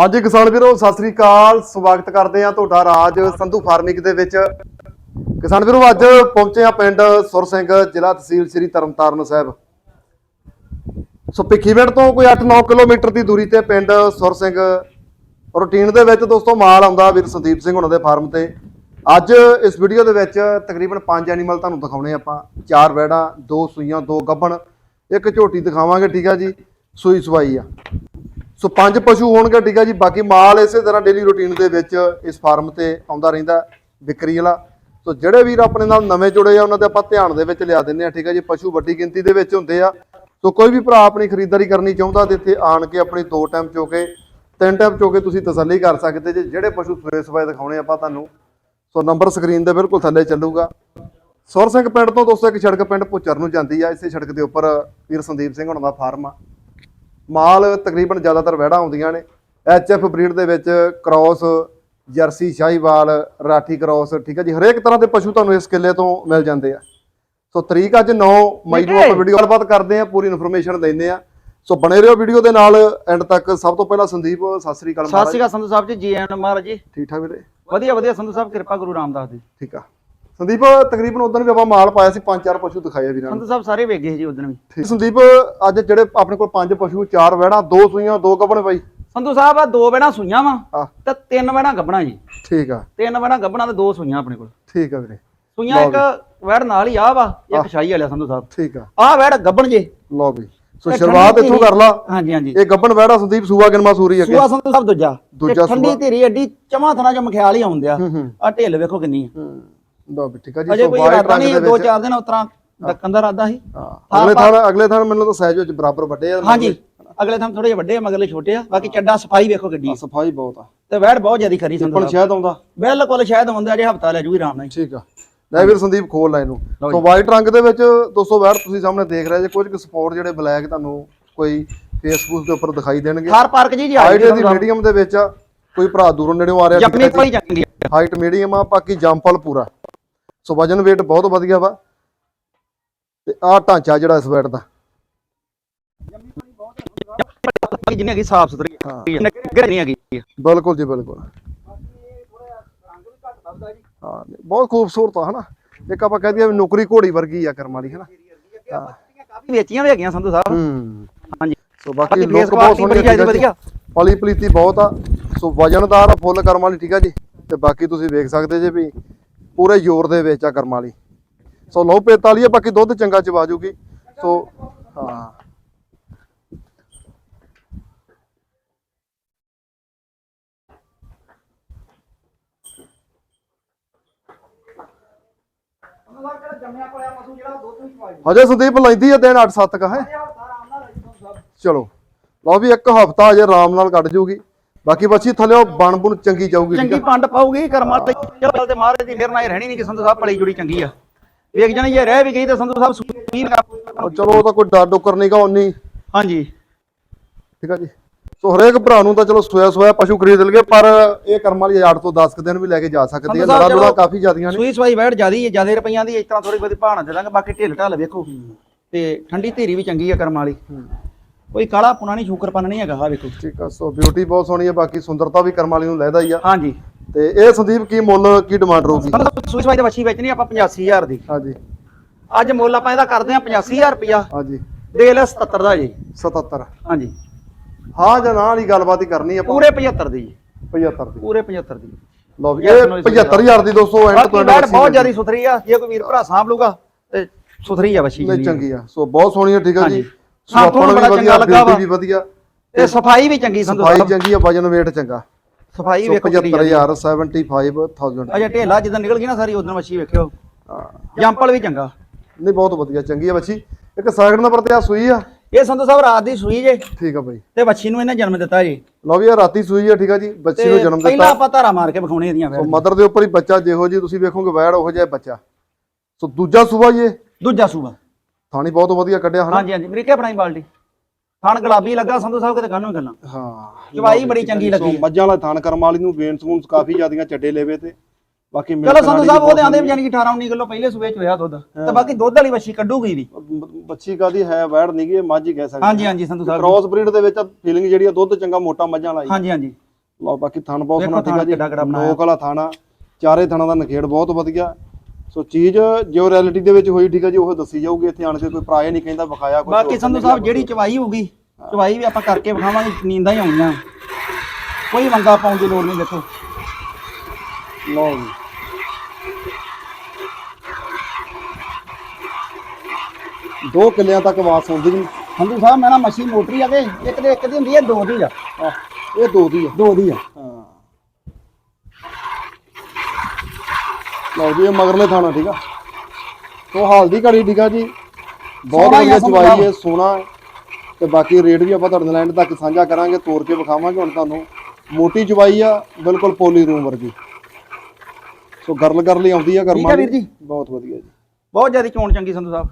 ਹਾਂਜੀ ਕਿਸਾਨ ਵੀਰੋ, ਸਤਿ ਸ੍ਰੀ ਅਕਾਲ। ਸਵਾਗਤ ਕਰਦੇ ਆ ਤੁਹਾਡਾ ਰਾਜ ਸੰਧੂ ਫਾਰਮਿੰਗ ਦੇ ਵਿੱਚ। ਕਿਸਾਨ ਵੀਰੋ, ਅੱਜ ਪਹੁੰਚੇ ਆ ਪਿੰਡ ਸੁਰ ਸਿੰਘ, ਜ਼ਿਲ੍ਹਾ ਤਹਿਸੀਲ ਸ੍ਰੀ ਤਰਨਤਾਰਨ ਸਾਹਿਬ। ਸੋ ਭਿੱਖੀਵਿੰਡ ਤੋਂ ਕੋਈ 8-9 ਕਿਲੋਮੀਟਰ ਦੀ ਦੂਰੀ ਤੇ ਪਿੰਡ ਸੁਰ ਸਿੰਘ ਰੂਟੀਨ ਦੇ ਵਿੱਚ ਦੋਸਤੋ ਮਾਲ ਆਉਂਦਾ ਵੀਰ ਸੰਦੀਪ ਸਿੰਘ ਉਹਨਾਂ ਦੇ ਫਾਰਮ ਤੇ। ਅੱਜ ਇਸ ਵੀਡੀਓ ਦੇ ਵਿੱਚ ਤਕਰੀਬਨ ਪੰਜ ਐਨੀਮਲ ਤੁਹਾਨੂੰ ਦਿਖਾਉਣੇ ਆਪਾਂ। ਚਾਰ ਵੈੜਾਂ, ਦੋ ਸੂਈਆਂ, ਦੋ ਗੱਭਣ ਇੱਕ ਝੋਟੀ ਦਿਖਾਵਾਂਗੇ, ਠੀਕ ਆ ਜੀ। ਸੂਈ ਸਵਾਈ ਆ। ਸੋ ਪੰਜ ਪਸ਼ੂ ਹੋਣਗੇ, ਠੀਕ ਆ ਜੀ। ਬਾਕੀ ਮਾਲ ਇਸੇ ਤਰ੍ਹਾਂ ਡੇਲੀ ਰੂਟੀਨ ਦੇ ਵਿੱਚ ਇਸ ਫਾਰਮ ਤੇ ਆਉਂਦਾ ਰਹਿੰਦਾ ਵਿਕਰੀ ਵਾਲਾ। ਸੋ ਜਿਹੜੇ ਵੀਰ ਆਪਣੇ ਨਾਲ ਨਵੇਂ ਜੁੜੇ ਆ, ਉਹਨਾਂ ਦੇ ਆਪਾਂ ਧਿਆਨ ਦੇ ਵਿੱਚ ਲਿਆ ਦਿੰਨੇ ਆ ਠੀਕ ਆ ਜੀ। ਪਸ਼ੂ ਵੱਡੀ ਗਿਣਤੀ ਦੇ ਵਿੱਚ ਹੁੰਦੇ ਆ। ਸੋ ਕੋਈ ਵੀ ਭਰਾ ਆਪਣੀ ਖਰੀਦਦਾਰੀ ਕਰਨੀ ਚਾਹੁੰਦਾ ਤੇ ਇੱਥੇ ਆਣ ਕੇ ਆਪਣੀ ਦੋ ਟਾਈਮ ਚੋ ਕੇ ਤਿੰਨ ਟਾਈਮ ਚੋ ਕੇ ਤੁਸੀਂ ਤਸੱਲੀ ਕਰ ਸਕਦੇ ਜੇ। ਜਿਹੜੇ ਪਸ਼ੂ ਸਵੇਰੇ ਸਵੇਰੇ ਦਿਖਾਉਣੇ ਆਪਾਂ ਤੁਹਾਨੂੰ। ਸੋ ਨੰਬਰ ਸਕਰੀਨ ਦੇ ਬਿਲਕੁਲ ਥੱਲੇ ਚੱਲੂਗਾ। ਸੁਰ ਸਿੰਘ ਪਿੰਡ ਤੋਂ ਦੋਸਤੋ, ਇੱਕ ਸੜਕ ਪਿੰਡ ਪੁੱਚਰ ਨੂੰ ਜਾਂਦੀ ਆ। ਇਸੇ ਸੜਕ ਦੇ ਉੱਪਰ ਵੀਰ ਸੰਦੀਪ ਸਿੰਘ ਹੁਣਾਂ ਦਾ ਫਾਰਮ ਆ। ਮਾਲ ਤਕਰੀਬਨ ਜ਼ਿਆਦਾਤਰ ਵਹਿੜਾ ਆਉਂਦੀਆਂ ਨੇ। ਐਚਐਫ ਬਰੀਡ ਦੇ ਵਿੱਚ cross Jersey Sahiwal Rathi cross ਠੀਕ ਹੈ ਜੀ? ਹਰੇਕ ਤਰ੍ਹਾਂ ਦੇ ਪਸ਼ੂ ਤੁਹਾਨੂੰ ਇਸ ਕਿੱਲੇ ਤੋਂ ਮਿਲ ਜਾਂਦੇ ਆ। ਸੋ ਤਰੀਕ ਅੱਜ 9 ਮਈ ਨੂੰ ਆਪਾਂ ਵੀਡੀਓ ਗੱਲਬਾਤ ਕਰਦੇ ਆ ਪੂਰੀ ਇਨਫੋਰਮੇਸ਼ਨ ਦਿੰਦੇ ਆ ਸੋ ਬਣੇ ਰਹੋ ਵੀਡੀਓ ਦੇ ਨਾਲ ਐਂਡ ਤੱਕ। ਸਭ ਤੋਂ ਪਹਿਲਾਂ ਸੰਦੀਪ ਸਤਿ ਸ੍ਰੀ ਅਕਾਲ ਸਤਿ ਮਹਾਰਾਜ। ਸ਼੍ਰੀ ਅਕਾਲ ਸੰਧੂ ਸਾਹਿਬ ਜੀ ਜੀ ਐਨ ਮਹਾਰਾਜ ਜੀ। ਠੀਕ ਠਾਕ ਵੀਰੇ? ਵਧੀਆ ਵਧੀਆ। ਸੰਧੂ ਸਾਹਿਬ ਕਿਰਪਾ ਗੁਰੂ ਰਾਮਦਾਸ ਦੀ। ਠੀਕ ਆ। ਸੰਦੀਪ ਤਕਰੀਬਨ ਉਦੋਂ ਵੀ ਆਪਾਂ ਮਾਲ ਪਾਇਆ ਸੀ ਪੰਜ ਚਾਰ ਪਸ਼ੂ ਦਿਖਾਏ ਆ ਵੀਰਾਂ ਨੂੰ। ਸੰਧੂ ਸਾਹਿਬ ਸਾਰੇ ਵੇਗੇ ਜੀ ਉਦੋਂ ਵੀ। ਠੀਕ। ਸੰਦੀਪ ਅੱਜ ਜਿਹੜੇ ਆਪਣੇ ਕੋਲ ਪੰਜ ਪਸ਼ੂ ਚਾਰ ਵਹਿਣਾ ਦੋ ਸੂਈਆਂ ਦੋ ਗੱਭਣ ਬਾਈ। ਸੰਧੂ ਸਾਹਿਬ ਆ ਦੋ ਬੈਣਾ ਸੂਈਆਂ ਵਾ ਤੇ ਤਿੰਨ ਬੈਣਾ ਗੱਬਣਾ ਜੀ। ਠੀਕ ਆ। ਤਿੰਨ ਬੈਣਾ ਗੱਬਣਾ ਤੇ ਦੋ ਸੂਈਆਂ ਆਪਣੇ ਕੋਲ। ਠੀਕ ਆ ਵੀਰੇ। ਸੂਈਆਂ ਇੱਕ ਵੈੜ ਨਾਲ ਹੀ ਆ ਵਾ ਇੱਕ ਸ਼ਾਹੀ ਵਾਲਿਆ ਸੰਧੂ ਸਾਹਿਬ। ਠੀਕ ਆ। ਆ ਵੈੜ ਗੱਬਣ ਜੇ। ਲਓ ਵੀ। ਸੋ ਸ਼ੁਰੂਆਤ ਇੱਥੋਂ ਕਰ ਲਾ। ਹਾਂਜੀ ਹਾਂਜੀ। ਇਹ ਗੱਬਣ ਵਹਿੜਾ ਸੰਦੀਪ ਸੂਆ ਗਿਣਮਾ ਸੂਰੀ ਅੱਗੇ। ਸੂਆ ਸੰਧੂ ਸਾਹਿਬ ਦੂਜਾ। ਦੂਜਾ ਠੰਡੀ। ਧੀਰੀ ਐਡੀ ਚਮਾ ਥਣਾ ਚ ਮਖਿਆਲ ਹੀ ਆਉਂਦਿਆ। ਆ ਢਿੱਲ ਵੇਖੋ ਕਿੰਨੀ ਆ। ਲਓ ਵੀ ਠੀਕ ਆ ਜੀ ਅਜੇ ਸੋ ਕੋਈ ਵਾਈਟ ਇਰਾਦਾ ਰੰਗ ਨਹੀਂ ਦੇ ਦੋ ਵਿੱਚ ਚਾਰ ਦਿਨ ਉਤਰਾ ਡੱਕਣ ਦਾ ਇਰਾਦਾ ਸੀ। ਹਾਂ ਅਗਲੇ ਥਾਂ ਅਗਲੇ ਥਾਂ ਮੈਨੂੰ ਤਾਂ ਸਾਈਜ਼ ਵਿੱਚ ਬਰਾਬਰ ਵੱਡੇ ਆ ਹਾਂਜੀ ਅਗਲੇ ਥਾਂ ਥੋੜੇ ਜਿਹੇ ਵੱਡੇ ਆ ਮਗਰਲੇ ਛੋਟੇ ਆ। ਬਾਕੀ ਚੱਡਾ ਸਫ਼ਾਈ ਵੇਖੋ ਆ। ਸਫ਼ਾਈ ਬਹੁਤ ਆ। ਤੇ ਵੈੜ ਬਹੁਤ ਜ਼ਿਆਦੀ ਖਰੀ ਸਾਹਿਬ ਸ਼ਾਇਦ ਆਉਂਦਾ। ਬਿਲਕੁਲ ਸ਼ਾਇਦ ਹੁੰਦੇ ਅਜੇ ਹਫਤਾ ਲੈ ਜੂਗੀ ਆਰਾਮ ਨਾਲ ਹੀ। ਠੀਕ ਆ। ਲੈ ਵੀਰ ਸੰਦੀਪ ਖੋਲ ਲੈ ਇਹਨੂੰ ਸੋ ਵਾਈਟ ਰੰਗ ਦੇ ਵਿੱਚ ਦੋਸਤੋ ਵੈੜ ਤੁਸੀਂ ਸਾਹਮਣੇ ਦੇਖ ਰਹੇ ਜੇ ਕੁਝ ਕੁ ਸਪੋਰਟ ਜਿਹੜੇ ਬਲੈਕ ਤੁਹਾਨੂੰ ਕੋਈ ਫੇਸਬੁੱਕ ਦੇ ਉੱਪਰ ਦਿਖਾਈ ਦੇਣਗੇ। ਥਾਰ ਪਾਰਕ ਜੀ ਜੀ ਹਾਈਟ ਇਹਦੀ ਮੀਡੀਅਮ ਦੇ ਵਿੱਚ ਆ ਕੋਈ ਭਰਾ ਦੂਰੋਂ ਨੇੜਿਓਂ ਆ ਰਿਹਾ ਜਪਨੀ ਪਈ ਚੰਗੀ ਆ। ਹਾਈਟ ਮੀਡੀਅਮ ਆ ਬਾਕੀ ਜੰਪਲ ਪੂਰਾ। ਸੋ ਵਜਨ weight ਬਹੁਤ ਵਧੀਆ ਵਾ। ਤੇ ਆਹ ਢਾਂਚਾ ਜਿਹੜਾ ਇਸ ਵੈਟ ਦਾ। ਬਾਕੀ ਜਿੰਨੀ ਹੈਗੀ ਸਾਫ਼ ਸੁਥਰੀ ਹਾਂ। ਨਗਰ ਨਹੀਂ ਹੈਗੀ। ਬਿਲਕੁਲ ਜੀ ਬਿਲਕੁਲ। ਹਾਂ ਨਹੀਂ, ਬਹੁਤ ਖੂਬਸੂਰਤ ਆ ਹਨਾ। ਇੱਕ ਆਪਾਂ ਕਹਿ ਦਈਏ ਵੀ ਨੌਕਰੀ ਘੋੜੀ ਵਰਗੀ ਆ ਕਰਮ ਵਾਲੀ ਹਨਾ। ਕਾਫੀ ਵੇਚੀਆਂ ਵੀ ਹੈਗੀਆਂ ਸੰਧੂ ਸਾਹਿਬ। ਹੂੰ। ਹਾਂਜੀ। ਸੋ ਬਾਕੀ ਲੋਕ ਬਹੁਤ ਸੋਹਣੀ ਵਧੀਆ ਪਲੀ ਪਲੀਤੀ ਬਹੁਤ ਆ। ਸੋ ਵਜਨਦਾਰ ਆ ਫੁੱਲ ਕਰਮ ਵਾਲੀ ਠੀਕ ਆ ਜੀ। ਤੇ ਬਾਕੀ ਤੁਸੀਂ ਵੇਖ ਸਕਦੇ ਜੇ ਵੀ ਪੂਰੇ ਜ਼ੋਰ ਦੇ ਵਿੱਚ ਆ ਕਰਮ ਵਾਲੀ। ਸੋ ਲਓ 45 ਹੈ ਬਾਕੀ ਦੁੱਧ ਚੰਗਾ ਚਵਾ ਜੂਗੀ। ਸੋ, ਹਾਂ। ਹਜੇ ਸੰਦੀਪ ਲੈਂਦੀ ਹੈ ਦਿਨ 8-7 ਕਾ, ਹੈ? ਚਲੋ। ਲਓ ਵੀ ਇੱਕ ਹਫਤਾ ਅਜੇ ਆਰਾਮ ਨਾਲ ਕੱਢ ਜੂਗੀ। ਬਾਕੀ ਬੱਚੀ ਥੱਲੇ ਬਣ ਬੁਣ ਚੰਗੀ ਜਾਊਗੀ ਚੰਗੀ ਪੰਡ ਪਾਉਗੀ ਕਰਮਾਂ ਤੇ ਚੱਲ ਤੇ ਮਹਾਰਾਜ ਦੀ ਫਿਰ ਨਾ ਰਹਿਣੀ ਨਹੀਂ ਕਿ ਸੰਧੂ ਸਾਹਿਬ ਪਲੀ ਜੁੜੀ ਚੰਗੀ ਆ। ਵੇਖ ਜਾਣੀ ਜੇ ਰਹਿ ਵੀ ਗਈ ਤਾਂ ਸੰਧੂ ਸਾਹਿਬ ਸੁਣੀ ਆ ਉਹ ਚਲੋ ਉਹ ਤਾਂ ਕੋਈ ਡਰ ਡੁੱਕਰ ਨਹੀਂਗਾ ਉਨੀ ਹਾਂਜੀ। ਠੀਕ ਆ ਜੀ। ਸੋ ਹਰੇਕ ਭਰਾ ਨੂੰ ਤਾਂ ਚਲੋ ਸੋਇਆ ਸੋਇਆ ਪਸ਼ੂ ਖਰੀਦ ਲਗੇ ਪਰ ਇਹ ਕਰਮ ਵਾਲੀ 8 ਤੋਂ 10 ਕੁ ਦਿਨ ਵੀ ਲੈ ਕੇ ਜਾ ਸਕਦੀ ਸਾਹਿਬ ਲੜਾ ਲੁੜਾ ਕਾਫੀ ਜ਼ਿਆਦੀਆਂ ਨੇ। ਸੂਈ ਸਵਾਈ ਵੈੜ ਜਿਆਦੀ ਹੈ ਜਿਆਦੇ ਰੁਪਈਆਂ ਦੀ ਇਸ ਤਰ੍ਹਾਂ ਥੋੜੀ ਬਹੁਤੀ ਭਾਣਾ ਦੇ ਦਾਂਗੇ ਬਾਕੀ ਢਿੱਲ ਢਾਲ ਵੇਖੋ। ਤੇ ਠੰਡੀ ਧੀਰੀ ਵੀ ਚੰਗੀ ਆ ਕਰਮ ਵਾਲੀ। ਕੋਈ ਕਾਲਾ ਪੁਣਾ ਨਹੀਂ ਸ਼ੂਕਰਪਨ ਨਹੀਂ ਹੈਗਾ ਆ ਵੇਖੋ। ਠੀਕ ਆ ਸੋ ਬਿਊਟੀ ਬਹੁਤ ਸੋਹਣੀ ਹੈ ਬਾਕੀ ਸੁੰਦਰਤਾ ਵੀ ਕਰਮ ਵਾਲੀ ਨੂੰ ਲੈਦਾ ਹੀ ਆ। ਹਾਂਜੀ। ਤੇ ਇਹ ਸੰਦੀਪ ਕੀ ਮੁੱਲ ਕੀ ਡਿਮਾਂਡ ਰਹੂਗੀ? ਸੂਈ ਸਵਾਈ ਦੇ ਵੱਛੀ ਵੇਚਣੀ ਆਪਾਂ 85000 ਦੀ। ਹਾਂਜੀ। ਅੱਜ ਮੁੱਲ ਆਪਾਂ ਇਹਦਾ ਕਰਦੇ ਆ 85000 ਰੁਪਇਆ। ਹਾਂਜੀ। ਦੇ ਲੈ 77 ਦਾ ਜੀ। 77 ਹਾਂਜੀ। ਹਾਂ ਜਾਂ ਨਾ ਵਾਲੀ ਗੱਲਬਾਤ ਹੀ ਕਰਨੀ ਆਪਾਂ। ਪੂਰੇ 75 ਦੀ। ਜੀ 75 ਦੀ। ਪੂਰੇ 75 ਦੀ। ਲਓ ਵੀ ਇਹ no, 75000 ਦੀ ਦੋਸਤੋ ਐਂਡ ਵੈੜ ਬਹੁਤ ਜ਼ਿਆਦੀ ਸੁਥਰੀ ਆ। ਜੇ ਕੋਈ ਵੀਰ ਭਰਾ ਸਾਂਭ ਲੂਗਾ ਤੇ ਸੁਥਰੀ ਆ ਜਿਹੜੀ ਆ। ਚੰਗੀ ਆ। ਸੋ ਬਹੁਤ ਸੋਹਣੀ ਆ ਠੀਕ ਆ ਜੀ। ਬੜਾ ਵੀ ਵਧੀਆ ਲੱਗਾ ਵਾ। ਬਿਊਟੀ ਵੀ ਵਧੀਆ। ਤੇ ਸਫ਼ਾਈ ਵੀ ਚੰਗੀ ਸੰਧੂ ਸਫ਼ਾਈ ਚੰਗੀ ਆ ਵਜਨ weight ਚੰਗਾ। ਸਫ਼ਾਈ ਸੋ ਵੇਖੋ ਕਿੰਨੀ ਆ। 75000 75000 ਅਜੇ ਢੇਲਾ ਜਦੋਂ ਨਿਕਲ ਗਈ ਨਾ ਸਾਰੀ ਉਦੋਂ ਵੱਛੀ ਵੇਖਿਓ। ਜੰਪਲ ਵੀ ਚੰਗਾ। ਨਹੀਂ ਬਹੁਤ ਵਧੀਆ ਚੰਗੀ ਆ ਬੱਚੀ ਇੱਕ ਸਾਗੜ ਨੰਬਰ ਤੇ ਆ ਸੂਈ ਆ। ਇਹ ਸੰਧੂ ਸਾਹਿਬ ਰਾਤ ਦੀ ਸੂਈ ਜੇ। ਠੀਕ ਆ ਬਾਈ। ਤੇ ਵੱਛੀ ਨੂੰ ਇਹਨੇ ਜਨਮ ਦਿੱਤਾ ਜੀ। ਲਓ ਵੀ ਇਹ ਰਾਤੀ ਸੂਈ ਆ ਠੀਕ ਆ ਜੀ। ਬੱਚੀ ਨੂੰ ਜਨਮ ਪਹਿਲਾਂ ਦਿੱਤਾ ਆਪਾਂ ਧਾਰਾ ਮਾਰ ਕੇ ਵਿਖਾਉਣੇ ਇਹਦੀਆਂ ਸੋ ਮਦਰ ਦੇ ਉੱਪਰ ਹੀ ਬੱਚਾ ਜਿਹੋ ਜੀ ਤੁਸੀਂ ਵੇਖੋਗੇ ਵੈੜ ਉਹੋ ਜਿਹਾ ਬੱਚਾ। ਸੋ ਦੂਜਾ ਸੂਆ ਜੀ ਦੂਜਾ ਸੂਆ ਥਾਣੀ ਬਹੁਤ ਵਧੀਆ ਕੱਢਿਆ ਹਨਾ। ਹਾਂਜੀ ਹਾਂਜੀ। ਬਰੀਕੇ ਬਣਾਈ ਬਾਲਟੀ। ਥਣ ਗੁਲਾਬੀ ਲੱਗਾ ਸੰਧੂ ਸਾਹਿਬ ਕਿਤੇ ਕਾਹਨੂੰ ਗੱਲਾਂ ਹਾਂ ਚਵਾਈ ਬੜੀ ਚੰਗੀ ਲੱਗੀ। ਮੱਝਾਂ ਵਾਲਾ ਥਾਣ ਕਰਮ ਵਾਲੀ ਨੂੰ ਵੇਨ ਸੂਨ ਕਾਫੀ ਜ਼ਿਆਦੀਆਂ ਚੱਡੇ ਲੈਵੇ ਤੇ। ਬਾਕੀ ਚਲੋ ਸੰਧੂ ਸਾਹਿਬ ਉਹਦੇ ਆਂਦੇ ਜਾਨੀ ਕਿ 18 19 ਕਿਲੋ ਪਹਿਲੇ ਸੂਏ ਚ ਹੋਇਆ ਦੁੱਧ। ਤੇ ਬਾਕੀ ਦੁੱਧ ਵਾਲੀ ਵੱਛੀ ਕੱਢੂਗੀ ਵੀ। ਬੱਚੀ ਕਾਦੀ ਹੈ ਵੈੜ ਨਹੀਂ ਗੀ ਇਹ ਮੱਝ ਹੀ ਕਹਿ ਸਕਦੇ ਹਾਂਜੀ ਹਾਂਜੀ ਸੰਧੂ ਸਾਹਿਬ ਕ੍ਰਾਸ ਬਰੀਡ ਦੇ ਵਿੱਚ ਫੀਲਿੰਗ ਜਿਹੜੀ ਆ ਦੁੱਧ ਚੰਗਾ ਮੋਟਾ ਮੱਝਾਂ ਵਾਲਾ ਹਾਂਜੀ ਹਾਂਜੀ। ਲਓ ਬਾਕੀ ਥਣ ਬਹੁਤ ਸੋਹਣਾ ਠੀਕ ਆ ਜੀ। ਨੋਕ ਵਾਲਾ ਥਾਣਾ ਚਾਰੇ ਥਣਾਂ ਦਾ ਨਖੇੜ ਬਹੁਤ ਵਧੀਆ। ਸੋ ਚੀਜ਼ ਜੋ ਰਿਐਲਿਟੀ ਦੇ ਵਿੱਚ ਹੋਈ ਠੀਕ ਆ ਜੀ ਉਹ ਦੱਸੀ ਜਾਊਗੀ ਇੱਥੇ ਆਣ ਕੇ ਕੋਈ ਪ੍ਰਾਏ ਨਹੀਂ ਕਹਿੰਦਾ ਵਿਖਾਇਆ ਕੋਈ ਬਾਕੀ ਸੰਧੂ ਸਾਹਿਬ ਜਿਹੜੀ ਚਵਾਈ ਹੋਊਗੀ ਚਵਾਈ ਵੀ ਆਪਾਂ ਕਰਕੇ ਵਿਖਾਵਾਂਗੇ ਨੀਂਦਾਂ ਹੀ ਆਉਣੀਆਂ। ਕੋਈ ਮੰਗਾ ਪਾਉਣ ਦੀ ਲੋੜ ਨਹੀਂ ਦੇਖੋ। ਲਓ ਜੀ। ਦੋ ਕਿੱਲਿਆਂ ਤੱਕ ਆਵਾਜ਼ ਆਉਂਦੀ ਜੀ ਸੰਧੂ ਸਾਹਿਬ ਮੈਂ ਨਾ ਮੱਛੀ ਮੋਟਰੀ ਆ ਕੇ ਇੱਕ ਦੇ ਇੱਕ ਦੀ ਹੁੰਦੀ ਹੈ ਦੋ ਦੀ ਆ। ਇਹ ਦੋ ਦੀ ਆ। ਦੋ ਦੀ ਆ। ਹਾਂ। ਲਓ ਜੀ ਇਹ ਮਗਰਲੇ ਥਾਣਾ ਠੀਕ ਆ? ਸੋ ਹਾਲ ਦੀ ਘੜੀ ਠੀਕ ਆ ਜੀ? ਬਹੁਤ ਵਧੀਆ ਚਵਾਈ। ਹੈ ਹੈ ਤੇ ਬਾਕੀ ਰੇਟ ਵੀ ਆਪਾਂ ਤੁਹਾਡੇ ਨਾਲ ਐਂਡ ਤੱਕ ਸਾਂਝਾ ਕਰਾਂਗੇ ਤੋੜ ਕੇ ਵਿਖਾਵਾਂਗੇ ਹੁਣ ਤੁਹਾਨੂੰ। ਮੋਟੀ ਚਵਾਈ ਆ ਬਿਲਕੁਲ ਪੋਲੀ ਰੂਮ ਵਰਗੀ। ਸੋ ਗਰਲ ਕਰ ਲਈ ਆਉਂਦੀ ਆ ਗਰਮਾ ਵੀਰ ਜੀ। ਬਹੁਤ ਵਧੀਆ ਜੀ। ਬਹੁਤ ਜ਼ਿਆਦਾ ਚੋਣ ਚੰਗੀ ਸੰਧੂ ਸਾਹਿਬ।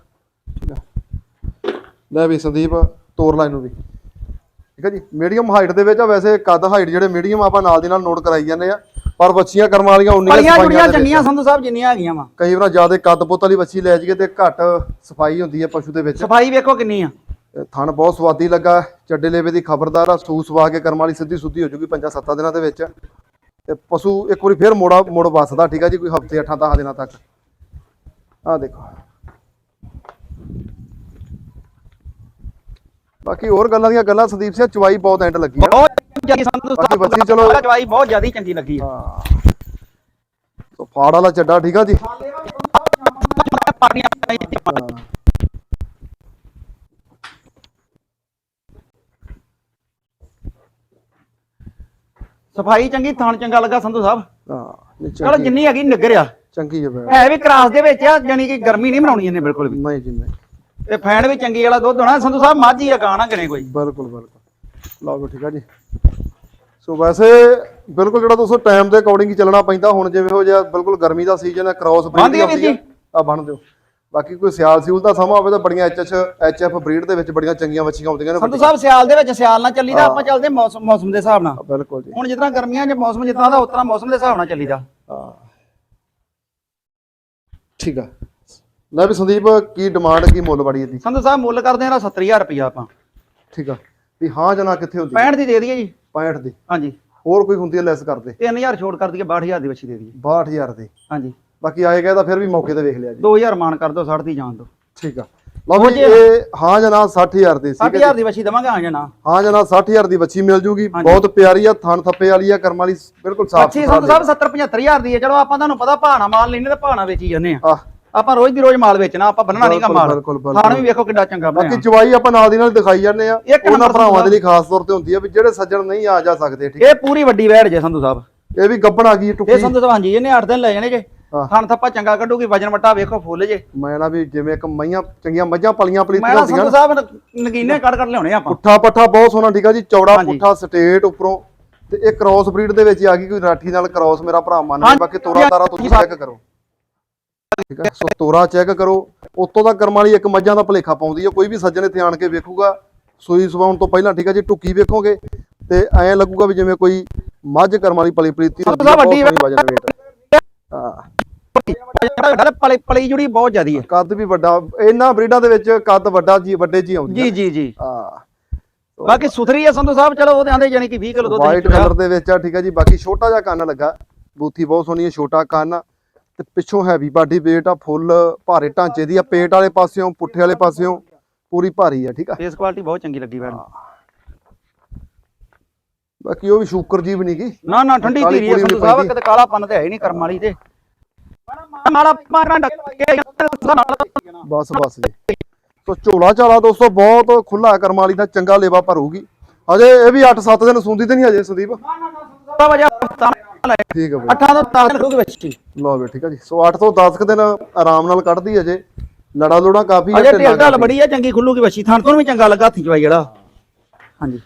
ਲੈ ਵੀ ਸੰਦੀਪ ਤੋਰ ਲਾ ਇਹਨੂੰ ਵੀ। ਠੀਕ ਹੈ ਜੀ? ਮੀਡੀਅਮ ਹਾਈਟ ਦੇ ਵਿੱਚ ਆ ਵੈਸੇ ਕੱਦ ਹਾਈਟ ਜਿਹੜੇ ਮੀਡੀਅਮ ਆਪਾਂ ਨਾਲ ਦੀ ਨਾਲ ਨੋਟ ਕਰਾਈ ਜਾਂਦੇ ਆ। ਪਰ ਬੱਚੀਆਂ ਕਰਮ ਵਾਲੀਆਂ ਉਨੀਆਂ ਪਲੀਆਂ ਸਫਾਈਆਂ ਜੁੜੀਆਂ ਚੰਗੀਆਂ ਸੰਧੂ ਸਾਹਿਬ ਜਿੰਨੀਆਂ ਹੈਗੀਆਂ ਵਾ। ਕਈ ਵਾਰ ਜ਼ਿਆਦਾ ਕੱਦ ਪੁੱਤ ਵਾਲੀ ਬੱਚੀ ਲੈ ਜਾਈਏ ਤੇ ਘੱਟ ਸਫ਼ਾਈ ਹੁੰਦੀ ਹੈ ਪਸ਼ੂ ਦੇ ਵਿੱਚ। ਸਫ਼ਾਈ ਵੇਖੋ ਕਿੰਨੀ ਆ। ਥਣ ਬਹੁਤ ਸਵਾਦੀ ਲੱਗਾ। ਚੱਡੇ ਲੇਵੇ ਦੀ ਖਬਰਦਾਰ ਆ ਸੂ ਸਵਾ ਕੇ ਕਰਮ ਵਾਲੀ ਸਿੱਧੀ ਸੁੱਧੀ ਹੋ ਜੂਗੀ ਪੰਜਾਂ ਸੱਤਾਂ ਦਿਨਾਂ ਦੇ ਵਿੱਚ। ਤੇ ਪਸ਼ੂ ਇੱਕ ਵਾਰੀ ਫੇਰ ਮੋੜਾ ਮੋੜ ਵੱਸਦਾ ਠੀਕ ਆ ਜੀ? ਕੋਈ ਹਫ਼ਤੇ 8 10 ਦਿਨਾਂ ਤੱਕ। ਆਹ ਦੇਖੋ। ਬਾਕੀ ਹੋਰ ਗੱਲਾਂ ਦੀਆਂ ਗੱਲਾਂ ਸੰਦੀਪ ਸਿੰਘ ਚਵਾਈ ਬਹੁਤ ਐਂਡ ਲੱਗੀ ਆ। ਬਹੁਤ ਚੰਗੀ ਸੰਧੂ ਬਾਕੀ ਬੱਚੀ ਚਲੋ- ਚਵਾਈ ਬਹੁਤ ਜ਼ਿਆਦਾ ਚੰਗੀ ਲੱਗੀ ਆ। ਹਾਂ। ਸੋ ਫਾੜ ਵਾਲਾ ਚੱਡਾ ਠੀਕ ਆ ਜੀ। ਸਫ਼ਾਈ ਚੰਗੀ ਥਾਣ ਚੰਗਾ ਲੱਗਾ ਸੰਧੂ ਸਾਹਿਬ। ਹਾਂ ਚਲੋ ਜਿੰਨੀ ਹੈਗੀ ਨਿੱਗਰ ਆ ਚੰਗੀ ਜਵੇ ਹੈ ਵੀ ਕਰਾਸ ਦੇ ਵਿੱਚ ਆ ਜਾਨੀ ਕਿ ਗਰਮੀ ਨਹੀਂ ਬਣਾਉਣੀ ਇਹਨੇ ਬਿਲਕੁਲ ਵੀ। ਨਹੀਂ ਜੀ ਨਹੀਂ। ਤੇ ਫੈਨ ਵੀ ਚੰਗੀ ਵਾਲਾ ਦੁੱਧ ਹੋਣਾ ਸੰਧੂ ਸਾਹਿਬ ਮਾਝੀ ਆ ਗਾਣਾ ਕਰੇ ਕੋਈ। ਬਿਲਕੁਲ ਬਿਲਕੁਲ। ਲਓ ਠੀਕ ਆ ਜੀ। ਸੋ ਵੈਸੇ ਬਿਲਕੁਲ ਜਿਹੜਾ ਦੋਸਤੋ ਟਾਈਮ ਦੇ ਅਕੋਰਡਿੰਗ ਹੀ ਚੱਲਣਾ ਪੈਂਦਾ ਹੁਣ ਜਿਵੇਂ ਹੋ ਜਿਹਾ ਬਿਲਕੁਲ ਗਰਮੀ ਦਾ ਸੀਜ਼ਨ ਹੈ ਕ੍ਰਾਸ ਦਈਏ ਵੀਰ ਜੀ। ਆ ਬਣ ਦਿਓ। ਬਾਕੀ ਕੋਈ ਸਿਆਲ ਸਿਊਲ ਦਾ ਸਮਾਂ ਹੋਵੇ ਤਾਂ ਬੜੀਆਂ ਐਚਐਚ ਐਚਐਫ ਬਰੀਡ ਦੇ ਵਿੱਚ ਬੜੀਆਂ ਚੰਗੀਆਂ ਬੱਚੀਆਂ ਆਉਂਦੀਆਂ ਨੇ ਸੰਧੂ ਸਾਹਿਬ ਸਿਆਲ ਦੇ ਵਿੱਚ ਸਿਆਲ ਨਾਲ ਚੱਲੀਦਾ ਆਪਾਂ ਚੱਲਦੇ ਮੌਸਮ ਮੌਸਮ ਦੇ ਹਿਸਾਬ ਨਾਲ। ਬਿਲਕੁਲ ਜੀ। ਹੁਣ ਜਿਤਨਾ ਗਰਮੀਆਂ 'ਚ ਮੌਸਮ ਜਿਤਨਾ ਦਾ ਉਤਨਾ ਮੌਸਮ ਦੇ ਹਿਸਾਬ ਨਾਲ ਚੱਲੀਦਾ। ਹਾਂ। ਠੀਕ ਆ। ਲੈ ਵੀ ਸੰਦੀਪ ਕੀ ਡਿਮਾਂਡ ਕੀ ਮੁੱਲ ਬੜੀ ਇਹਦੀ? ਸੰਧੂ ਸਾਹਿਬ ਮੁੱਲ ਕਰਦੇ ਆ 70000 ਰੁਪਇਆ ਆਪਾਂ। ਠੀਕ ਆ। ਵੀ ਹਾਂ ਜਨਾ ਕਿੱਥੇ ਹੁੰਦੀ? 65 ਦੀ ਦੇ ਦਈਏ ਜੀ। 65 ਦੀ। ਹਾਂਜੀ। ਹੋਰ ਕੋਈ ਹੁੰਦੀ ਹੈ ਲੈਸ ਕਰਦੇ 3000 ਛੋੜ ਕਰ ਦਈਏ 62000 ਦੀ ਬੱਚੀ ਦੇ ਦਈਏ। 62000 ਦੀ। ਹਾਂਜੀ। ਬਾਕੀ ਆਏਗਾ ਤਾਂ ਫਿਰ ਵੀ ਮੌਕੇ ਤੇ ਵੇਖ ਲਿਆ ਜੀ। 2000 ਮਾਨ ਕਰ ਦਿਓ 60 ਦੀ ਜਾਣ ਦਿਓ। ਠੀਕ ਆ। ਲਓ ਜੀ ਇਹ ਹਾਂ ਜਨਾ 60000 ਦੀ ਸੀ 60000 ਦੀ ਬੱਚੀ ਦਵਾਂਗੇ ਆ ਜਾਣਾ ਹਾਂ ਜਨਾ 60000 ਦੀ ਬੱਚੀ ਮਿਲ ਜੂਗੀ। ਬਹੁਤ ਪਿਆਰੀ ਆ ਥਣ ਥੱਪੇ ਵਾਲੀ ਆ ਕਰਮ ਵਾਲੀ ਬਿਲਕੁਲ ਸਾਫ਼ ਬੱਚੀ ਸਾਹਿਬ 70 75000 ਦੀ ਹੈ ਚਲੋ ਆਪਾਂ ਤੁਹਾਨੂੰ ਪਤਾ ਭਾਣਾ ਮਾਲ ਲੈਣੇ ਤੇ ਭਾਣਾ ਵੇਚੀ ਜਾਂਦੇ ਆ। ਆਪਾਂ ਰੋਜ਼ ਦੀ ਰੋਜ਼ ਮਾਲ ਵੇਚਣਾ ਆਪਾਂ ਬੰਨਣਾ ਨਹੀਂਗਾ ਮਾਲ। ਬਿਲਕੁਲ, ਬਿਲਕੁਲ। ਖਾਣ ਵੀ ਵੇਖੋ ਕਿੱਡਾ ਚੰਗਾ ਬਾਕੀ ਬਣਿਆ। ਚਵਾਈ ਆਪਾਂ ਨਾਲ ਦੀ ਨਾਲ ਦਿਖਾਈ ਜਾਂਦੇ ਆ। ਇੱਕ ਉਹਨਾਂ ਨੰਬਰ ਭਰਾਵਾਂ ਦੇ ਲਈ ਖਾਸ ਤੌਰ ਤੇ ਹੁੰਦੀ ਆ ਵੀ ਜਿਹੜੇ ਸੱਜਣ ਨਹੀਂ ਆ ਜਾ ਸਕਦੇ ਠੀਕ ਇਹ ਪੂਰੀ ਵੱਡੀ ਵੈੜ ਜੇ ਸੰਧੂ ਸਾਹਿਬ। ਇਹ ਵੀ ਗੱਬਣ ਆ ਗਈ ਇਹ ਟੁੱਕੀ ਸੰਧੂ ਸਾਹਿਬ ਹਾਂਜੀ ਇਹਨੇ 8 ਦਿਨ ਲੈ ਜਾਣੇ ਜੇ। ਹਾਂ। ਖਾਣ ਥੱਪਾ ਚੰਗਾ ਕੱਢੂਗੀ ਵਜਨ ਵਟਾ ਵੇਖੋ ਫੁੱਲ ਜੇ। ਮੈਂ ਨਾ ਵੀ ਜਿਵੇਂ ਇੱਕ ਮਈਆਂ ਚੰਗੀਆਂ ਮੱਝਾਂ ਪਲੀਆਂ ਮੈਂ ਪਲੀਤੀਆਂ ਨਾ ਹੁੰਦੀਆਂ ਸੰਧੂ ਸਾਹਿਬ ਨਗੀਨੇ ਕੱਢ ਕੱਢ ਲਿਆਉਣੇ ਆਪਾਂ। ਪੁੱਠਾ ਪੱਠਾ ਬਹੁਤ ਸੋਹਣਾ ਠੀਕ ਆ ਜੀ ਚੌੜਾ ਹਾਂਜੀ। ਪੁੱਠਾ ਸਟੇਟ ਉੱਪਰੋਂ। ਤੇ ਇਹ ਕ੍ਰਾਸ ਬਰੀਡ ਦੇ ਵਿੱਚ ਹੀ ਆ ਗਈ ਕੋਈ ਰਾਠੀ ਨਾਲ ਕ੍ਰਾਸ ਮੇਰਾ ਭਰਾ ਮੰਨ ਬਾਕੀ ਤੋਰਾ ਤਾਰਾ ਤੁਸੀਂ ਚੈੱਕ ਕਰੋ। ਠੀਕ ਹੈ ਸੋ ਤੋਰਾ ਚੈੱਕ ਕਰੋ। ਉਤੋਂ ਦਾ ਕਰਮ ਵਾਲੀ ਇੱਕ ਮੱਝਾਂ ਦਾ ਭਲੇਖਾ ਪਾਉਂਦੀ ਹੈ ਕੋਈ ਵੀ ਸੱਜਣ ਇੱਥੇ ਆਣ ਕੇ ਵੇਖੂਗਾ ਸੂਈ ਸਵਾਉਣ ਤੋਂ ਪਹਿਲਾਂ ਠੀਕ ਹੈ ਜੀ? ਟੁੱਕੀ ਵੇਖੋਗੇ ਤੇ ਐਂ ਲੱਗੂਗਾ ਵੀ ਜਿਵੇਂ ਕੋਈ ਮੱਝ ਕਰਮ ਵਾਲੀ ਪਲੀ ਪਲੀਤੀ ਸਭ ਤੋਂ ਵੱਡੀ ਵਜਨ ਵੇਟ ਹਾਂ। ਪਲੀ ਪਲੀ ਜੁੜੀ ਬਹੁਤ ਜ਼ਿਆਦੀ ਹੈ ਕੱਦ ਵੀ ਵੱਡਾ ਇਹਨਾਂ ਬਰੀਡਾਂ ਦੇ ਵਿੱਚ ਕੱਦ ਵੱਡਾ ਜੀ ਵੱਡੇ ਜੀ ਆਉਂਦੀ ਜੀ ਜੀ ਜੀ। ਹਾਂ। ਬਾਕੀ ਸੁਥਰੀ ਹੈ ਸੰਧੂ ਸਾਹਿਬ ਚਲੋ ਉਹਦੇ ਆਂਦੇ ਜਾਨੀ ਕਿ 20 ਕਿਲੋ ਦੁੱਧ ਵਾਈਟ ਨਿਕਲਿਆ। ਕਲਰ ਦੇ ਵਿੱਚ ਆ ਠੀਕ ਹੈ ਜੀ? ਬਾਕੀ ਛੋਟਾ ਜਿਹਾ ਕੰਨ ਲੱਗਾ। ਬੂਥੀ ਬਹੁਤ ਸੋਹਣੀ ਹੈ ਛੋਟਾ ਕੰਨ। ਤੇ ਪਿੱਛੋਂ ਹੈਵੀ ਬਾਡੀ weight ਆ ਫੁੱਲ ਭਾਰੇ ਢਾਂਚੇ ਦੀ ਆ ਪੇਟ ਵਾਲੇ ਪਾਸਿਓਂ ਪੁੱਠੇ ਵਾਲੇ ਪਾਸਿਓਂ ਪੂਰੀ ਭਾਰੀ ਆ ਠੀਕ ਆ? ਫੇਸ ਕੁਆਲਿਟੀ ਬਹੁਤ ਚੰਗੀ ਲੱਗੀ ਵੈਣ ਬਾਕੀ ਉਹ ਵੀ ਸ਼ੂਕਰ ਜੀਵ ਨਹੀਂ ਗੀ। ਨਾ ਨਾ ਠੰਡੀ ਧੀਰੀ ਪੂਰੀ ਸੰਧੂ ਸਾਹਿਬ। ਕਿਤੇ ਕਾਲਾ ਪੰਨ ਤੇ ਹੈ ਹੀ ਨਹੀਂ ਕਰਮ ਵਾਲੀ ਤੇ। ਮਾਲਾ ਮਾਰਾਂ ਡੱਕੇ ਬਸ ਬਸ ਜੀ। ਸੋ ਝੋਲਾ ਝਾਲਾ ਦੋਸਤੋ ਬਹੁਤ ਖੁੱਲਾ ਕਰਮ ਵਾਲੀ ਦਾ ਚੰਗਾ ਲੇਵਾ ਭਰੂਗੀ। ਅਜੇ ਇਹ ਵੀ 8-7 ਦਿਨ ਸੁੰਦੀ ਤੇ ਨਹੀਂ ਅਜੇ ਸੰਦੀਪ। ਵਜਾ ਠੀਕ ਹੈ ਬਈ। ਅੱਠਾਂ ਤੋਂ 10 ਰੱਖੋਗੇ ਬੱਚੀ। ਲਓ ਵੀ ਠੀਕ ਹੈ ਜੀ। ਸੋ 8 ਤੋਂ 10 ਕੁ ਦਿਨ ਆਰਾਮ ਨਾਲ ਕੱਢਦੀ ਅਜੇ ਲੜਾ ਲੋੜਾ ਕਾਫੀ ਆ ਅਜੇ ਢਿੱਲਾਂ। ਬੜੀ ਹੈ ਚੰਗੀ ਖੁੱਲੂਗੀ ਬੱਚੀ। ਥਣ ਤੋਂ ਵੀ ਚੰਗਾ ਲੱਗਾ ਹੱਥੀ ਚਵਾਈ ਜਿਹੜਾ ਹਾਂਜੀ।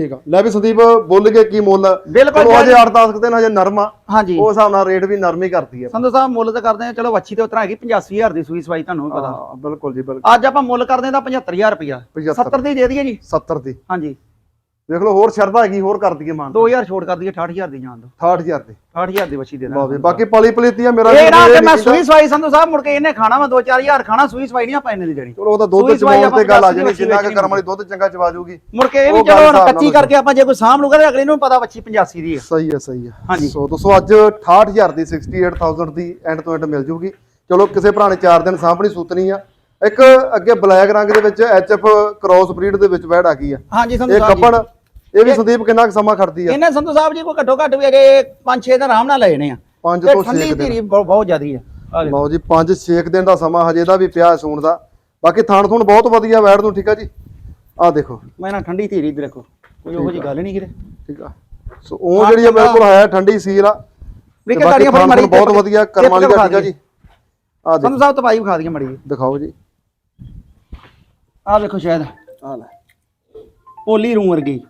ਠੀਕ ਆ। ਲੈ ਵੀ ਸੰਦੀਪ ਬੋਲ ਕੇ ਕੀ ਮੁੱਲ? ਬਿਲਕੁਲ ਚਲੋ ਜਾਇਜ਼। 8-10 ਦਿਨ ਹਜੇ ਨਰਮ ਹਾਂਜੀ। ਉਸ ਹਿਸਾਬ ਨਾਲ ਰੇਟ ਵੀ ਨਰਮ ਹੀ ਕਰਦੀ ਆ। ਸੰਧੂ ਸਾਹਿਬ ਮੁੱਲ ਤਾਂ ਕਰਦੇ ਆ। ਚਲੋ ਵੱਛੀ ਤੇ ਉਤਰਾ ਹੈਗੀ 85000 ਦੀ ਸੂਈ ਸਵਾਈ ਤੁਹਾਨੂੰ ਵੀ ਪਤਾ। ਹਾਂ ਬਿਲਕੁਲ ਜੀ ਬਿਲਕੁਲ। ਅੱਜ ਆਪਾਂ ਮੁੱਲ ਕਰਦੇ ਆ ਤਾਂ 75000 ਰੁਪਇਆ 75 70 ਦੀ ਦੇ ਦਈਏ ਜੀ। 70 ਦੀ। ਹਾਂਜੀ। ਵੇਖ ਲਓ ਹੋਰ ਸ਼ਰਧਾ ਹੈਗੀ ਹੋਰ ਕਰ ਦਈਏ ਮਾਨ। 2000 ਛੋੜ ਕਰ ਦਈਏ 68000 ਦੀ ਜਾਣ ਦੋ 68000 ਦੇ। 68000 ਦੀ ਬੱਚੀ ਦੇ ਲਓ ਵੀ ਬਾਕੀ ਪਲੀ ਪਲੀਤੀ ਆ ਮੇਰਾ ਇਹ ਇਹ ਨਹੀਂ ਮੈਂ ਸੂਈ ਸਵਾਈ ਸੰਧੂ ਸਾਹਿਬ ਮੁੜ ਕੇ ਇਹਨੇ ਖਾਣਾ ਵਾ 2-4000 ਖਾਣਾ ਸੂਈ ਸਵਾਈ ਨਹੀਂ ਆਪਾਂ ਇਹਨੇ ਦੀ ਦੇਣੀ। ਚਲੋ ਉਹ ਤਾਂ ਦੁੱਧ ਚਵਾਉਣ ਤੇ ਗੱਲ ਆ ਜਾਣੀ ਜਿੰਨਾ ਕਿ ਕਰਮ ਵਾਲੀ ਦੁੱਧ ਚੰਗਾ ਚਵਾ ਜੂਗੀ। ਮੁੜ ਕੇ ਇਹ ਵੀ ਚਲੋ ਕੱਚੀ ਕਰਕੇ ਆਪਾਂ ਜੇ ਕੋਈ ਸਾਂਭ ਲੂਗਾ ਤੇ ਅਗਲੇ ਨੂੰ ਪਤਾ ਬੱਚੀ 85 ਦੀ ਆ ਸਹੀ ਹੈ ਸਹੀ ਹੈ। ਹਾਂਜੀ। ਸੋ ਦੋਸਤੋ ਅੱਜ 68000 ਦੀ 68000 ਦੀ ਐਂਡ ਤੋਂ ਐਂਡ ਮਿਲ ਜੂਗੀ। ਚਲੋ ਕਿਸੇ ਭਰਾ ਨੇ 4 ਦਿਨ ਸਾਂਭਣੀ ਸੁਤਨੀ ਆ। ਇੱਕ ਅੱਗੇ ਬਲੈਕ ਰੰਗ ਦੇ ਵਿੱਚ ਐਚਐਫ ਕ੍ਰਾਸ ਬਰੀਡ ਦੇ ਵਿੱਚ ਵੈੜ ਆ ਗਈ ਆ। ਹਾਂਜੀ ਸੰਧੂ ਇਹ ਸਾਹਿਬ ਜੀ। ਕੱਪਣ ਇਹ ਵੀ ਸੰਦੀਪ ਕਿੰਨਾ ਕੁ ਸਮਾਂ ਖੜਦੀ ਆ? ਇਹਨੇ ਸੰਧੂ ਸਾਹਿਬ ਜੀ ਕੋਈ ਘੱਟੋ ਘੱਟ ਵੀ ਅਗੇ 5-6 ਦਿਨ ਆਰਾਮ ਨਾਲ ਲੈਣੇ ਆ। ਪੰਜ ਤੇ ਤੋਂ ਠੰਡੀ 6 ਦਿਨ। ਧੀਰੀ ਬਹੁਤ ਬਹੁਤ ਜ਼ਿਆਦੀ ਆ। ਆ। ਲਓ ਜੀ 5-6 ਦਿਨ ਦਾ ਸਮਾਂ ਹਜੇ ਦਾ ਵੀ ਪਿਆ ਸੂਣ ਦਾ। ਬਾਕੀ ਥਾਣ ਥੂਣ ਬਹੁਤ ਵਧੀਆ ਵੈੜ ਨੂੰ ਠੀਕ ਆ ਜੀ? ਆਹ ਦੇਖੋ। ਮੈਂ ਨਾ ਠੰਡੀ ਧੀਰੀ ਦੇ ਦੇਖੋ ਕੋਈ ਉਹੋ ਜੀ ਗੱਲ ਨਹੀਂ ਕਿਤੇ ਠੀਕ ਆ। ਸੋ ਉਹ ਜਿਹੜੀ ਆ ਬਿਲਕੁਲ ਹੈ ਠੰਡੀ ਸੀਲ ਆ। ਵੀ ਤੇ ਕਿ ਬਾਕੀ ਗਾੜੀਆਂ ਫੜੀ ਮੜੀ ਬਹੁਤ ਵਧੀਆ ਕਰਮ ਵਾਲੀ ਦਾ ਠੀਕ ਆ ਜੀ। ਆਹ ਦੇਖੋ ਸੰਧੂ ਸਾਹਿਬ ਤਪਾਈ ਵਿਖਾ ਦਈਏ ਮੜੀ ਦਿਖਾਓ ਜੀ। ਆ ਦੇਖੋ ਸ਼ਾਇਦ। ਆ ਲੈ। ਪੋਲੀ ਰੂ ਵਰਗੀ।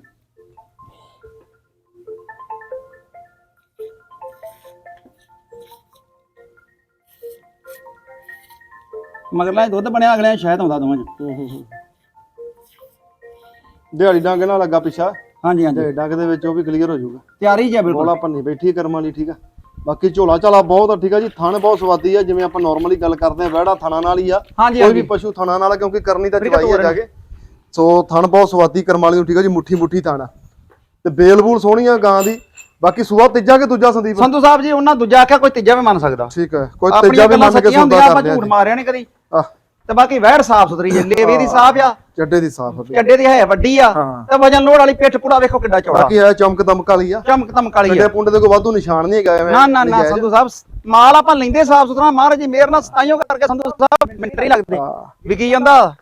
ਮਗਰਲਾ ਦੁੱਧ ਬਣਿਆ ਅਗਲੇ ਸ਼ਾਇਦ ਆਉਂਦਾ ਦੋਵਾਂ ਚ। ਹੂੰ ਹੂੰ ਹੂੰ। ਦਿਹਾੜੀ ਡੰਗ ਨਾਲ ਲੱਗਾ ਪਿੱਛਾ? ਹਾਂਜੀ ਹਾਂਜੀ। ਦਿਹਾੜੀ ਡੰਗ ਦੇ ਵਿੱਚ ਉਹ ਵੀ ਕਲੀਅਰ ਹੋ ਜਾਊਗਾ। ਤਿਆਰੀ ਜੀ ਆ ਬਿਲਕੁਲ। ਬੋਲਾ ਭੰਨੀ ਬੈਠੀ ਕਰਮ ਵਾਲੀ ਠੀਕ ਆ? ਬਾਕੀ ਝੋਲਾ ਝਾਲਾ ਬਹੁਤ ਆ ਠੀਕ ਆ ਜੀ? ਥਣ ਬਹੁਤ ਸਵਾਦੀ ਆ ਜਿਵੇਂ ਆਪਾਂ ਨਾਰਮਲੀ ਗੱਲ ਕਰਦੇ ਆ ਵਹਿੜਾ ਥਣਾ ਨਾਲ ਹੀ ਆ। ਹਾਂਜੀ ਕੋਈ ਵੀ ਹਾਂਜੀ ਪਸ਼ੂ ਥਣਾ ਨਾਲ ਆ ਕਿਉਂਕਿ ਕਰਨੀ ਤਾਂ ਆ, ਚਵਾਈ ਆ। ਜਾ ਕੇ। ਸੋ ਥਣ ਬਹੁਤ ਸਵਾਦੀ ਕਰਮ ਵਾਲੀ ਨੂੰ ਠੀਕ ਆ ਜੀ? ਮੁੱਠੀ ਮੁੱਠੀ ਥਣ ਆ। ਤੇ ਬੇਲ ਬੂਲ ਸੋਹਣੀ ਆ ਗਾਂ ਦੀ। ਬਾਕੀ ਸੂਆ ਤੀਜਾ ਕਿ ਦੂਜਾ ਸੰਦੀਪ? ਸੰਧੂ ਸਾਹਿਬ ਜੀ ਉਹਨਾਂ ਦੂਜਾ ਆਖਿਆ ਕੋਈ ਤੀਜਾ ਵੀ ਮੰਨ ਸਕਦਾ। ਠੀਕ ਹੈ ਕੋਈ ਆਪਣੀਆਂ ਤੀਜਾ ਵੀ ਗੱਲਾਂ ਮੰਨ ਕੇ ਸੱਚੀਆਂ ਹੁੰਦੀਆਂ ਕਰ ਆਪਾਂ ਝੂਠ। ਮਾਰਿਆ ਨਹੀਂ ਕਦੀ। ਆਹ। ਤੇ ਬਾਕੀ ਵਹਿੜ ਸਾਫ਼ ਸੁਥਰੀ ਜੇ ਲੇਵੇ ਦੀ ਸਾਫ਼ ਆ। ਚੱਡੇ ਦੀ ਸਾਫ਼ ਆ। ਚੱਡੇ ਦੀ ਹੈ ਵੱਡੀ ਆ। ਹਾਂ। ਤੇ ਵਜਨ ਲੋੜ ਵਾਲੀ ਪਿੱਠ ਪੁੜਾ ਵੇਖੋ ਕਿੱਡਾ ਚੌੜਾ। ਬਾਕੀ ਹੈ ਚਮਕ ਦਮਕ ਵਾਲੀ ਆ। ਚਮਕ ਧਮਕ ਵਾਲੀ ਆ। ਪੁੰਡੇ ਦੇ ਕੋਈ ਵਾਧੂ ਨਿਸ਼ਾਨ ਨਹੀਂ ਹੈਗਾ ਐਵੇਂ। ਨਾ ਨਾ ਨਾ ਨਜਾਇਜ਼। ਸੰਧੂ ਸਾਹਿਬ ਮਾਲ ਆਪਾਂ ਲੈਂਦੇ ਸਾਫ਼ ਸੁਥਰਾ ਮਹਾਰਾਜ ਜੀ ਮੇਰ ਨਾਲ ਸਤਾਈਓ ਕਰਕੇ ਸੰਧੂ ਸਾਹਿਬ ਮਿੰਟਰੀ ਲੱਗਦੇ। ਹਾਂ, ਵਿਕੀ ਜਾਂਦਾ।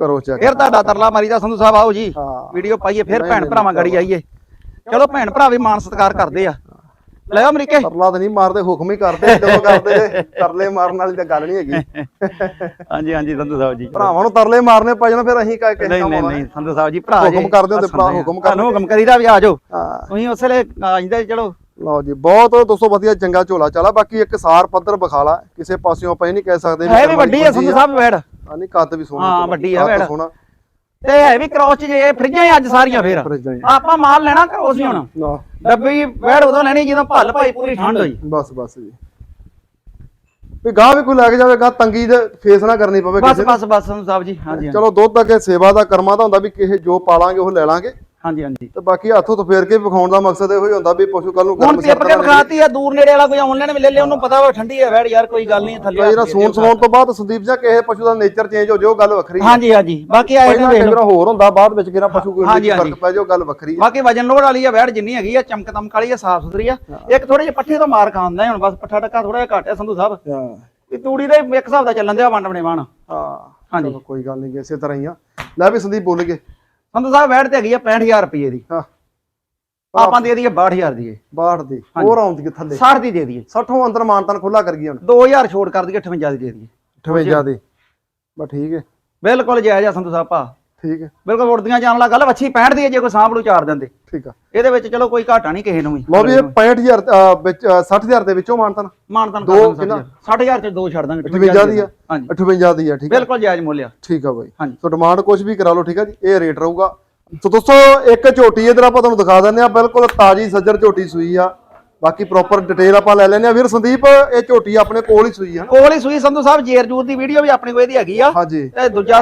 ਕਰੋ ਚੈੱਕ ਫਿਰ ਤੁਹਾਡਾ ਤਰਲਾ ਮਾਰੀਦਾ ਸੰਧੂ ਸਾਹਿਬ ਆਓ ਜੀ। ਹਾਂ। ਵੀਡੀਓ ਪਾਈਏ ਫਿਰ ਨਹੀਂ, ਭੈਣ ਨਹੀਂ, ਭਰਾਵਾਂ ਗੜੀ ਆਈਏ। ਚਲੋ ਭੈਣ ਭਰਾ ਵੀ ਮਾਣ ਸਤਿਕਾਰ ਕਰਦੇ ਆ। ਲੈ ਅਮਰੀਕੇ। ਤਰਲਾ ਤਾਂ ਨਹੀਂ ਮਾਰਦੇ ਹੁਕਮ ਹੀ ਕਰਦੇ ਜਦੋਂ ਕਰਦੇ ਤਰਲੇ ਮਾਰਨ ਵਾਲੀ ਤਾਂ ਗੱਲ ਨਹੀਂ ਹੈਗੀ। ਹਾਂਜੀ ਹਾਂਜੀ ਸੰਧੂ ਸਾਹਿਬ ਜੀ। ਭਰਾਵਾਂ ਨੂੰ ਤਰਲੇ ਮਾਰਨੇ ਪੈ ਜਾਣ ਫਿਰ ਅਸੀਂ ਕਾਹ ਕਿਸੇ ਨਹੀਂ ਨਹੀਂ ਨਹੀਂ ਸੰਧੂ ਸਾਹਿਬ ਜੀ ਭਰਾ ਹੁਕਮ ਕਰਦੇ ਹੋ ਤੇ ਭਰਾ ਦੇ। ਹੁਕਮ ਕਰਦੇ। ਤੁਹਾਨੂੰ ਹੁਕਮ ਕਰੀਦਾ ਵੀ ਆ ਜਾਓ। ਹਾਂ। ਤੁਸੀਂ ਉਸ ਵੇਲੇ ਆ ਜਾਂਦੇ ਚਲੋ ਲਓ ਜੀ ਬਹੁਤ ਦੋਸਤੋ ਵਧੀਆ ਚੰਗਾ ਝੋਲਾ ਚਾਲਾ ਬਾਕੀ ਇੱਕ ਸਾਰ ਪੱਧਰ ਬਖਾਲਾ ਕਿਸੇ ਪਾਸਿਓਂ ਆਪਾਂ ਇਹ ਨਹੀਂ ਕਹਿ ਸਕਦੇ ਹੈ ਵੀ ਵੱਡੀ ਦੀ ਆ ਸੰਧੂ ਸਾਹਿਬ ਵੇੜ ਆ ਨਹੀਂ ਕੱਦ ਵੀ ਸੋਹਣਾ ਹਾਂ, ਵੱਡੀ ਕੱਦ ਵੈੜ। ਸੋਹਣਾ। ਤੇ ਹੈ ਵੀ ਕ੍ਰੋਸ ਚ ਜੇ ਫਰਿੱਜਾਂ ਹੀ ਅੱਜ ਸਾਰੀਆਂ ਫੇਰ? ਫਰਿੱਜਾਂ ਹੀ। ਆਪਾਂ ਮਾਲ ਲੈਣਾ ਕ੍ਰੋਸ ਹੀ ਹੋਣਾ। ਨਾ। ਡੱਬੀ ਵੇੜ ਉਦੋਂ ਲੈਣੀ ਜਦੋਂ ਭੱਲ ਭਾਈ ਪੂਰੀ ਠੰਡ ਹੋਈ। ਬਸ ਬਸ ਜੀ। ਵੀ ਗਾਹ ਵੀ ਕੋਈ ਲੈ ਕੇ ਜਾਵੇ ਗਾਹ ਤੰਗੀ ਦੇ ਫੇਸ ਨਾ ਕਰਨੀ ਪਵੇ ਬਸ ਨੂੰ। ਬਸ ਬਸ ਸਾਹਿਬ ਜੀ ਹਾਂਜੀ ਹਾਂਜੀ। ਚਲੋ ਦੁੱਧ ਅੱਗੇ ਸੇਵਾ ਦਾ ਕਰਮਾ ਦਾ ਹੁੰਦਾ ਵੀ ਕਿਸੇ ਜੋ ਪਾਲਾਂਗੇ ਉਹ ਲੈ ਲਾਂਗੇ। ਹਾਂਜੀ ਹਾਂਜੀ। ਤੇ ਬਾਕੀ ਹੱਥੋਂ ਤੋਂ ਫੇਰ ਕੇ ਵਿਖਾਉਣ ਦਾ ਮਕਸਦ ਇਹੋ ਹੀ ਹੁੰਦਾ ਵੀ ਪਸ਼ੂ ਕੱਲ ਨੂੰ ਹੁਣ ਪੇਪਰ ਕੇ ਵਿਖਾਤੀ ਆ ਦੂਰ ਨੇੜੇ ਵਾਲਾ ਕੋਈ ਆਨਲਾਈਨ ਵੀ ਲੈ ਲਿਆ ਉਹਨੂੰ ਪਤਾ ਵਾ ਠੰਡੀ ਹੈ ਵੈੜ ਯਾਰ ਕੋਈ ਗੱਲ ਨਹੀਂ ਥੱਲੇ ਜਿਹੜਾ ਸੂਣ ਸਵਾਉਣ ਤੋਂ ਬਾਅਦ ਸੰਦੀਪ ਜੀ ਕਿਸੇ ਪਸ਼ੂ ਦਾ ਨੇਚਰ ਚੇਂਜ ਹੋ ਜਾਓ ਗੱਲ ਵੱਖਰੀ ਹੈ। ਹਾਂਜੀ ਹਾਂਜੀ ਬਾਕੀ ਆਏ ਨੇ ਵੇਖ ਲਓ। ਹੋਰ ਹੁੰਦਾ ਬਾਅਦ ਵਿੱਚ ਕਿਹੜਾ ਪਸ਼ੂ ਕੋਈ। ਫ਼ਰਕ ਪੈ ਜਾਓ ਗੱਲ ਵੱਖਰੀ ਹੈ। ਬਾਕੀ ਵਜਨ ਲੋੜ ਵਾਲੀ ਆ ਵੈੜ ਜਿੰਨੀ ਹੈਗੀ ਆ ਚਮਕ ਦਮਕ ਵਾਲੀ ਆ ਸਾਫ਼ ਸੁਥਰੀ ਆ। ਇੱਕ ਥੋੜੇ ਜਿਹੇ ਪੱਠੇ ਤੋਂ ਮਾਰ ਖਾਂਦਾ ਹੁਣ ਬਸ ਪੱਠਾ ਟੱਕਾ ਥੋੜਾ ਜਿਹਾ ਘੱਟ ਆ ਸੰਧੂ ਸਾਹਿਬ। ਹਾਂ। ਵੀ ਤੂੜੀ ਦੇ ਇੱਕ ਹਿਸਾਬ ਦਾ ਚੱਲਣ ਦਿਆ ਵੰਡ ਬਣੇ ਵਾਣ ਹਾਂ ਹਾਂਜੀ। ਕੋਈ ਗੱਲ ਨਹੀਂ ਇਸੇ ਤਰ੍ਹਾਂ ਹੀ ਆ। ਲੈ ਵੀ ਸੰਦੀਪ ਬੋਲ ਕੇ ਸੰਧੂ ਸਾਹਿਬ ਵੈੜ ਤੇ ਹੈਗੀ ਆ 65000 ਰੁਪਏ ਦੀ। ਹਾਂ। ਆਪਾਂ ਦੇ ਦਈਏ 62000 ਦੀ ਬਾਹਰ ਦੀ। ਹੋਰ ਆਉਂਦੀ ਕਿ ਥੱਲੇ 60 ਦੀ ਦੇ ਦਈਏ। 60 ਅੰਦਰ ਮਾਨਤਨ ਖੁੱਲਾ ਕਰ ਗਈ ਹੁਣ। 2000 ਛੋੜ ਕਰ ਦਈਏ 58 ਦੀ ਦੇ ਦਈਏ। 58 ਦੀ। ਬਸ ਠੀਕ ਹੈ ਬਿਲਕੁਲ ਜਾਇਜ਼ ਆ ਸੰਧੂ ਸਾਹਿਬ ਭਾ। ਠੀਕ ਹੈ। ਬਿਲਕੁਲ ਉੜਦੀਆਂ ਜਾਣ ਵਾਲਾ ਗੱਲ ਵੱਛੀ 65 ਦੀ ਹੈ ਜੇ ਕੋਈ ਸਾਂਭ ਚਾਰ ਦਿੰਦੇ ਠੀਕ ਆ। ਇਹਦੇ ਵਿੱਚ ਚਲੋ ਕੋਈ ਘਾਟਾ ਨਹੀਂ ਕਿਸੇ ਨੂੰ ਵੀ। ਲਓ ਵੀ ਇਹ 65000 ਅਹ, ਵਿੱਚ ਅਹ, 60000 ਦੇ ਵਿੱਚੋਂ ਮਾਨਤਨ। ਮਾਨਤਨ ਦੋ ਕਰ ਦਾਂਗੇ ਕਿੰਨਾ? 60000 ਚ ਦੋ ਛੱਡ ਦਾਂਗੇ 58 ਦੀ ਆ। ਹਾਂਜੀ। 58 ਦੀ ਆ ਠੀਕ ਬਿਲਕੁਲ ਜਾਇਜ਼ ਮੁੱਲ ਆ। ਠੀਕ ਆ ਬਾਈ। ਹਾਂਜੀ। ਸੋ ਡਿਮਾਂਡ ਕੁਝ ਵੀ ਕਰਾ ਲਓ ਠੀਕ ਆ ਜੀ। ਇਹ ਰੇਟ ਰਹੂਗਾ। ਸੋ ਦੋਸਤੋ ਇੱਕ ਝੋਟੀ ਇਧਰ ਆਪਾਂ ਤੁਹਾਨੂੰ ਦਿਖਾ ਦਿੰਦੇ ਆ। ਬਿਲਕੁਲ ਤਾਜੀ ਸੱਜਰ ਝੋਟੀ ਸੂਈ ਆ। ਬਾਕੀ ਪ੍ਰੋਪਰ ਡਿਟੇਲ ਆਪਾਂ ਲੈ ਲੈਨੇ ਆ ਵੀਰ ਸੰਦੀਪ ਇਹ ਝੋਟੀ ਆਪਣੇ ਕੋਲ ਹੀ ਸੂਈ ਆ ਕੋਲ ਹੀ ਸੂਈ। ਸੰਧੂ ਸਾਹਿਬ ਜੇਰ ਜੂਰ ਦੀ ਵੀਡੀਓ ਵੀ ਆਪਣੇ ਕੋਲ ਇਹਦੀ ਹੈਗੀ ਆ। ਹਾਂਜੀ। ਤੇ ਦੂਜਾ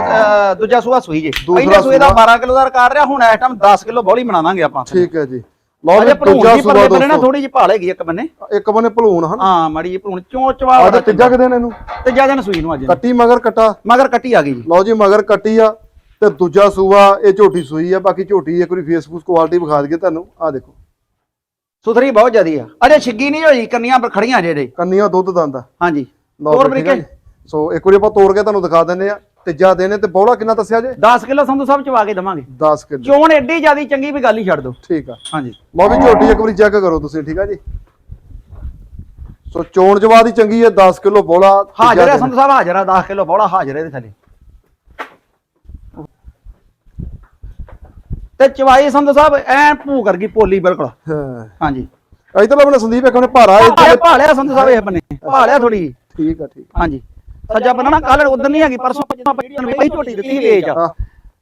ਦੂਜਾ ਸੂਆ ਸੂਈ ਜੇ। ਪਹਿਲੇ ਸੂਏ ਦਾ ਸੂਆ। 12 ਕਿਲੋ ਦਾ ਰਿਕਾਰਡ ਰਿਹਾ ਹੁਣ ਇਸ ਟਾਈਮ 10 ਕਿਲੋ ਬੋਲੀ ਬਣਾ ਦਾਂਗੇ ਆਪਾਂ। ਠੀਕ ਹੈ ਜੀ। ਲਓ ਜੀ ਭਰੂਣ ਦੂਜਾ ਸੂਆ ਬੰਨੇ ਨਾ ਦੋਸਤੋ। ਥੋੜੀ ਜਿਹੀ ਭਾਲ ਹੈਗੀ ਇੱਕ ਬੰਨੇ। ਇੱਕ ਬੰਨੇ ਭਲੂਣ ਹਨ? ਹਾਂ ਮੜੀ ਜਿਹੀ ਭਰੂਣ ਚੋਂ ਚਵਾ ਅੱਜ ਤੀਜਾ ਕਿ ਦਿਨ ਇਹਨੂੰ। ਤੇ ਜ਼ਿਆਦਾ ਸੂਈ ਨੂੰ ਅੱਜ। ਕੱਟੀ ਮਗਰ ਕਟਾ। ਮਗਰ ਕੱਟੀ ਆ ਗਈ ਜੀ। ਲਓ ਜੀ ਮਗਰ ਕੱਟੀ ਆ ਤੇ ਦੂਜਾ ਸੂਆ ਇਹ ਝੋਟੀ ਸੂਈ ਆ। ਬਾਕੀ ਝੋਟੀ ਇੱਕ ਵਾਰੀ ਫੇਸਬੁੱਕ ਕੁਆਲਿਟੀ ਵਿਖਾ ਦਈਏ ਤੁਹਾਨੂੰ। ਆ ਦੇਖੋ। ਸੁਥਰੀ ਬਹੁਤ ਜ਼ਿਆਦੀ ਆ। ਅਜੇ ਛਿੱਗੀ ਨਹੀਂ ਹੋਈ ਕੰਨੀਆਂ ਪਰ ਖੜੀਆਂ ਜਿਹੜੇ ਕੰਨੀਆਂ ਦੁੱਧ ਦੰਦਾ ਹਾਂਜੀ। ਲਓ ਹੋਰ ਜੀ, ਠੀਕ ਆ ਬਰੀਕੇ। ਜੀ। ਸੋ ਇੱਕ ਵਾਰੀ ਆਪਾਂ ਤੋੜ ਕੇ ਤੁਹਾਨੂੰ ਦਿਖਾ ਦਿੰਨੇ ਆ ਤੀਜਾ ਦਿਨ ਤੇ ਬੋਲਾ ਕਿੰਨਾ ਦੱਸਿਆ ਜੇ? 10 ਕਿਲੋ ਸੰਧੂ ਸਾਹਿਬ ਚਵਾ ਕੇ ਦਵਾਂਗੇ। 10 ਕਿਲੋ। ਚੋਣ ਐਡੀ ਜ਼ਿਆਦੀ ਚੰਗੀ ਵੀ ਗੱਲ ਹੀ ਛੱਡ ਦੋ ਠੀਕ ਆ। ਹਾਂਜੀ। ਲਓ ਵੀ ਝੋਟੀ ਇੱਕ ਵਾਰੀ ਚੈੱਕ ਕਰੋ ਤੁਸੀਂ ਠੀਕ ਆ ਜੀ? ਸੋ ਚੋਣ ਜਵਾਦ ਹੀ ਚੰਗੀ ਹੈ 10 ਕਿਲੋ ਬੋਲਾ ਹਾਜ਼ਰ ਹੈ। ਸੰਧੂ ਸਾਹਿਬ ਹਾਜ਼ਰ ਆ 10 ਕਿਲੋ ਬੋਲਾ ਹਾਜ਼ਰ ਹੈ ਇਹਦੇ ਥੱਲੇ। ਤੇ ਚਵਾਈ ਸੰਧੂ ਸਾਹਿਬ ਐ ਭੂ ਕਰ ਗਈ ਪੋਲੀ ਬਿਲਕੁਲ। ਹਾਂ। ਹਾਂਜੀ। ਇਧਰ ਆਪਣੇ ਸੰਦੀਪ ਇੱਕ ਨੇ ਭਾਰਾ ਇਹ ਭਾਲਿਆ ਸੰਧੂ ਸਾਹਿਬ ਇਹ ਬੰਨੇ ਭਾਲਿਆ ਥੋੜੀ ਠੀਕ ਆ ਠੀਕ ਹਾਂਜੀ। ਸੱਜਾ ਬੰਨਾ ਨਾ ਕੱਲ ਉਧਰ ਨਹੀਂ ਹੈਗੀ ਪਰਸੋਂ ਜਦੋਂ ਪਹਿਲੀ ਝੋਟੀ ਦਿੱਤੀ ਵੇਚ। ਆ